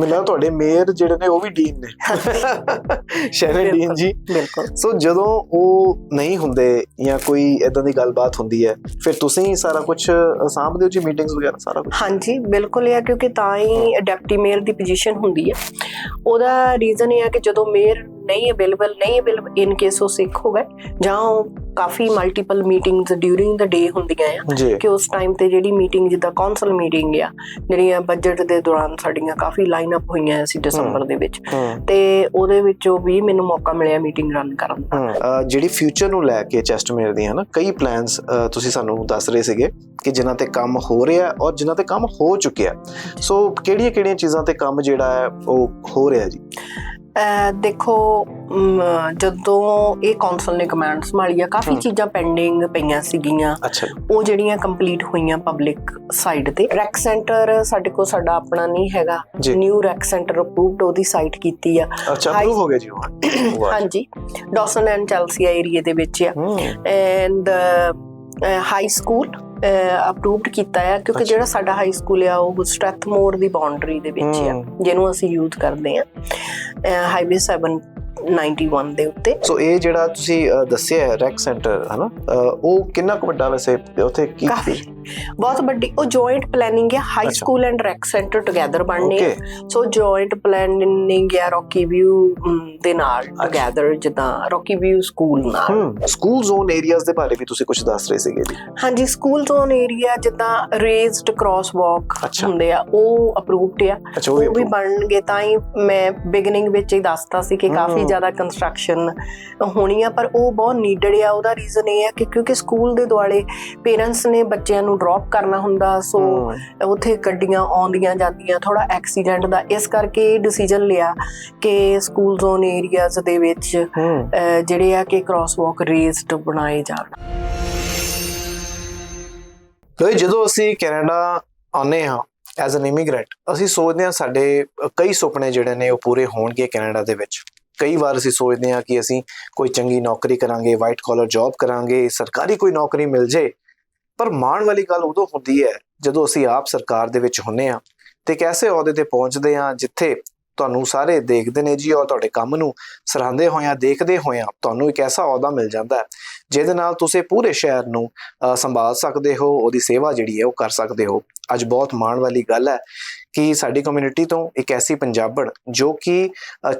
ਮੈਨੂੰ ਤੁਹਾਡੇ ਮੇਅਰ ਜਿਹੜੇ ਨੇ ਉਹ ਵੀ ਡੀਨ ਨੇ। ਸ਼ਰਨ ਡੀਨ ਜੀ। ਬਿਲਕੁਲ। ਸੋ ਜਦੋਂ ਉਹ ਨਹੀਂ ਹੁੰਦੇ ਜਾਂ ਕੋਈ ਇਦਾਂ ਦੀ ਗੱਲਬਾਤ ਹੁੰਦੀ ਹੈ ਫਿਰ ਤੁਸੀਂ ਸਾਰਾ ਕੁਝ ਸਾਂਭਦੇ ਹੋ ਜੀ ਮੀਟਿੰਗਸ ਵਗੈਰਾ ਸਾਰਾ ਕੁਝ ਹਾਂਜੀ ਬਿਲਕੁਲ ਇਹ ਕਿਉਂਕਿ ਤਾਂ ਹੀ ਡਿਪਟੀ ਮੇਅਰ ਦੀ ਪੋਜੀਸ਼ਨ ਹੁੰਦੀ ਹੈ। ਉਹਦਾ ਰੀਜ਼ਨ ਇਹ ਹੈ ਕਿ ਜਦੋਂ ਮੇਅਰ ਨਹੀਂ ਅਵੇਲੇਬਲ ਨਹੀਂ ਅਵੇਲੇਬਲ ਇਨ ਕੇਸ ਉਹ ਸਿੱਖ ਹੋ ਗਏ ਜਾਂ ਉਹ ਕਾਫੀ multiple meetings during the day ਹੁੰਦੀਆਂ ਆ ਕਿ ਉਸ ਟਾਈਮ ਤੇ ਜਿਹੜੀ ਮੀਟਿੰਗ ਜਿੱਦਾਂ ਕੌਂਸਲ ਮੀਟਿੰਗ ਆ ਜਿਹੜੀਆਂ ਬਜਟ ਦੇ ਦੌਰਾਨ ਸਾਡੀਆਂ ਕਾਫੀ ਲਾਈਨ ਅਪ ਹੋਈਆਂ ਸੀ ਦਸੰਬਰ ਦੇ ਵਿੱਚ ਤੇ ਉਹਦੇ ਵਿੱਚੋਂ ਵੀ ਮੈਨੂੰ ਮੌਕਾ ਮਿਲਿਆ ਮੀਟਿੰਗ ਰਨ ਕਰਨ ਦਾ। ਜਿਹੜੀ ਫਿਊਚਰ ਨੂੰ ਲੈ ਕੇ ਚੈਸਟਮੇਰ ਦੀਆਂ ਨਾ ਕਈ ਪਲਾਨਸ ਤੁਸੀਂ ਸਾਨੂੰ ਦੱਸ ਰਹੇ ਸੀਗੇ ਕਿ ਜਿਨ੍ਹਾਂ ਤੇ ਕੰਮ ਹੋ ਰਿਹਾ ਔਰ ਜਿਨ੍ਹਾਂ ਤੇ ਕੰਮ ਹੋ ਚੁੱਕਿਆ ਸੋ ਕਿਹੜੀਆਂ ਕਿਹੜੀਆਂ ਚੀਜ਼ਾਂ ਤੇ ਕੰਮ ਜਿਹੜਾ ਹੈ ਉਹ ਹੋ ਰਿਹਾ ਜੀ? ਦੇਖੋ ਜਦੋਂ ਇਹ ਕੌਂਸਲ ਨੇ ਕਮਾਂਡ ਸੰਭਾਲੀ ਆ ਕਾਫੀ। ਚੀਜ਼ਾਂ ਪੈਂਡਿੰਗ ਪਈਆਂ ਸੀਗੀਆਂ। ਉਹ ਜਿਹੜੀਆਂ ਕੰਪਲੀਟ ਹੋਈਆਂ ਪਬਲਿਕ ਸਾਈਡ ਤੇ। ਰੈਕ ਸੈਂਟਰ ਸਾਡੇ ਕੋਲ ਸਾਡਾ ਆਪਣਾ ਨਹੀਂ ਹੈਗਾ। ਨਿਊ ਰੈਕ ਸੈਂਟਰ ਅਪਰੂਵਡ ਉਹਦੀ ਸਾਈਟ ਕੀਤੀ ਆ। ਅੱਛਾ ਅਪਰੂਵ ਹੋ ਗਿਆ ਜੀ। ਹਾਂਜੀ। ਡੌਸਨ ਐਂਡ ਚੈਲਸੀਆ ਏਰੀਆ ਦੇ ਵਿੱਚ ਆ। ਐਂਡ ਹਾਈ ਸਕੂਲ ਅਪਰੂਵਡ ਕੀਤਾ ਆ ਕਿਉਂਕਿ। ਜਿਹੜਾ ਸਾਡਾ ਹਾਈ ਸਕੂਲ ਆ ਉਹ ਸਟ੍ਰੈਥਮੋਰ ਦੀ ਬਾਉਂਡਰੀ ਦੇ ਵਿੱਚ ਆ। ਜਿਹਨੂੰ ਅਸੀਂ ਯੂਜ਼ ਕਰਦੇ ਆ। ਹਾਈਵੇ 791 ਦੇ ਉੱਤੇ। ਸੋ ਇਹ ਜਿਹੜਾ ਤੁਸੀਂ ਦੱਸਿਆ ਹੈ ਰੈਕ ਸੈਂਟਰ ਹਨਾ? ਉਹ ਕਿੰਨਾ ਕੁ ਵੱਡਾ ਵੈਸੇ ਉੱਥੇ ਕੀ ਬਹੁਤ ਵੱਡੀ ਉਹ ਜੁਆਇੰਟ ਪਲੈਨਿੰਗ ਹੈ high. School and rec centre together ਬਣਨੇ ਆ। ਸੋ ਜੁਆਇੰਟ ਪਲੈਨਿੰਗ ਹੈ ਰੌਕੀ ਵਿਊ ਦੇ ਨਾਲ ਟੁਗੇਦਰ ਜਿੱਦਾਂ ਰੌਕੀ ਵਿਊ ਸਕੂਲ ਨਾਲ ਸਕੂਲ ਜ਼ੋਨ ਏਰੀਆਜ਼ ਦੇ ਬਾਰੇ ਵੀ ਤੁਸੀਂ ਕੁਝ ਦੱਸ ਰਹੇ ਸੀਗੇ ਜੀ ਹਾਂਜੀ ਸਕੂਲ ਜ਼ੋਨ ਏਰੀਆ ਜਿੱਦਾਂ ਰੇਜ਼ਡ ਕ੍ਰਾਸ ਵਾਕ। ਹੁੰਦੇ ਆ ਉਹ ਅਪਰੂਵਡ ਆ ਉਹ ਵੀ ਬਣਨਗੇ ਤਾਂ ਹੀ ਮੈਂ ਬਿਗਨਿੰਗ ਵਿੱਚ ਹੀ ਦੱਸਤਾ ਸੀ ਕਿ ਕਾਫੀ। ਜ਼ਿਆਦਾ ਕੰਸਟਰਕਸ਼ਨ ਹੋਣੀ ਆ ਪਰ ਉਹ ਬਹੁਤ ਨੀਡਡ ਆ ਉਹਦਾ ਰੀਜ਼ਨ ਇਹ ਹੈ ਕਿ ਕਿਉਂਕਿ ਸਕੂਲ ਦੇ ਦੁਆਲੇ ਪੇਰੈਂਟਸ ਨੇ ਬੱਚਿਆਂ ਨੂੰ ਡ੍ਰੌਪ ਕਰਨਾ ਹੁੰਦਾ ਸੋ ਉੱਥੇ ਗੱਡੀਆਂ ਆਉਂਦੀਆਂ ਜਾਂਦੀਆਂ ਥੋੜਾ ਐਕਸੀਡੈਂਟ ਦਾ ਇਸ ਕਰਕੇ ਇਹ ਡਿਸੀਜਨ ਲਿਆ ਕਿ ਸਕੂਲ ਜ਼ੋਨ ਏਰੀਆਜ਼ ਦੇ ਵਿੱਚ ਜਿਹੜੇ ਆ ਕਿ ਕ੍ਰਾਸ ਵਾਕ ਰੇਜ਼ਡ ਬਣਾਏ ਜਾਣ। ਕਿਉਂਕਿ ਜਦੋਂ ਅਸੀਂ ਕੈਨੇਡਾ ਆਨੇ ਹਾਂ ਐਜ਼ ਐਨ ਇਮੀਗ੍ਰੈਂਟ ਅਸੀਂ ਸੋਚਦੇ ਹਾਂ ਸਾਡੇ ਕਈ ਸੁਪਨੇ ਜਿਹੜੇ ਨੇ ਉਹ ਪੂਰੇ ਹੋਣਗੇ ਕੈਨੇਡਾ ਦੇ ਵਿੱਚ। ਕਈ ਵਾਰ ਅਸੀਂ ਸੋਚਦੇ ਹਾਂ ਕਿ ਅਸੀਂ ਕੋਈ ਚੰਗੀ ਨੌਕਰੀ ਕਰਾਂਗੇ ਵਾਈਟ ਕਾਲਰ ਜੌਬ ਕਰਾਂਗੇ ਸਰਕਾਰੀ ਕੋਈ ਨੌਕਰੀ ਮਿਲ ਜੇ ਪਰ ਮਾਣ ਵਾਲੀ ਗੱਲ ਉਦੋਂ ਹੁੰਦੀ ਹੈ ਜਦੋਂ ਅਸੀਂ ਆਪ ਸਰਕਾਰ ਦੇ ਵਿੱਚ ਹੁੰਨੇ ਆ ਤੇ ਇੱਕ ਐਸੇ ਅਹੁਦੇ ਤੇ ਪਹੁੰਚਦੇ ਆ ਜਿੱਥੇ ਤੁਹਾਨੂੰ ਸਾਰੇ ਦੇਖਦੇ ਨੇ ਜੀ ਔਰ ਤੁਹਾਡੇ ਕੰਮ ਨੂੰ ਸਰਾਹਦੇ ਹੋਇਆਂ ਦੇਖਦੇ ਹੋਇਆਂ ਤੁਹਾਨੂੰ ਇੱਕ ਐਸਾ ਅਹੁਦਾ ਮਿਲ ਜਾਂਦਾ ਹੈ ਜਿਹਦੇ ਨਾਲ ਤੁਸੀਂ ਪੂਰੇ ਸ਼ਹਿਰ ਨੂੰ ਅ, ਸੰਭਾਲ ਸਕਦੇ ਹੋ ਉਹਦੀ ਸੇਵਾ ਜਿਹੜੀ ਹੈ ਉਹ ਕਰ ਸਕਦੇ ਹੋ। ਅੱਜ ਬਹੁਤ ਮਾਣ ਵਾਲੀ ਗੱਲ ਹੈ ਕਿ ਸਾਡੀ ਕਮਿਊਨਿਟੀ ਤੋਂ ਇੱਕ ਐਸੀ ਪੰਜਾਬਣ ਜੋ ਕਿ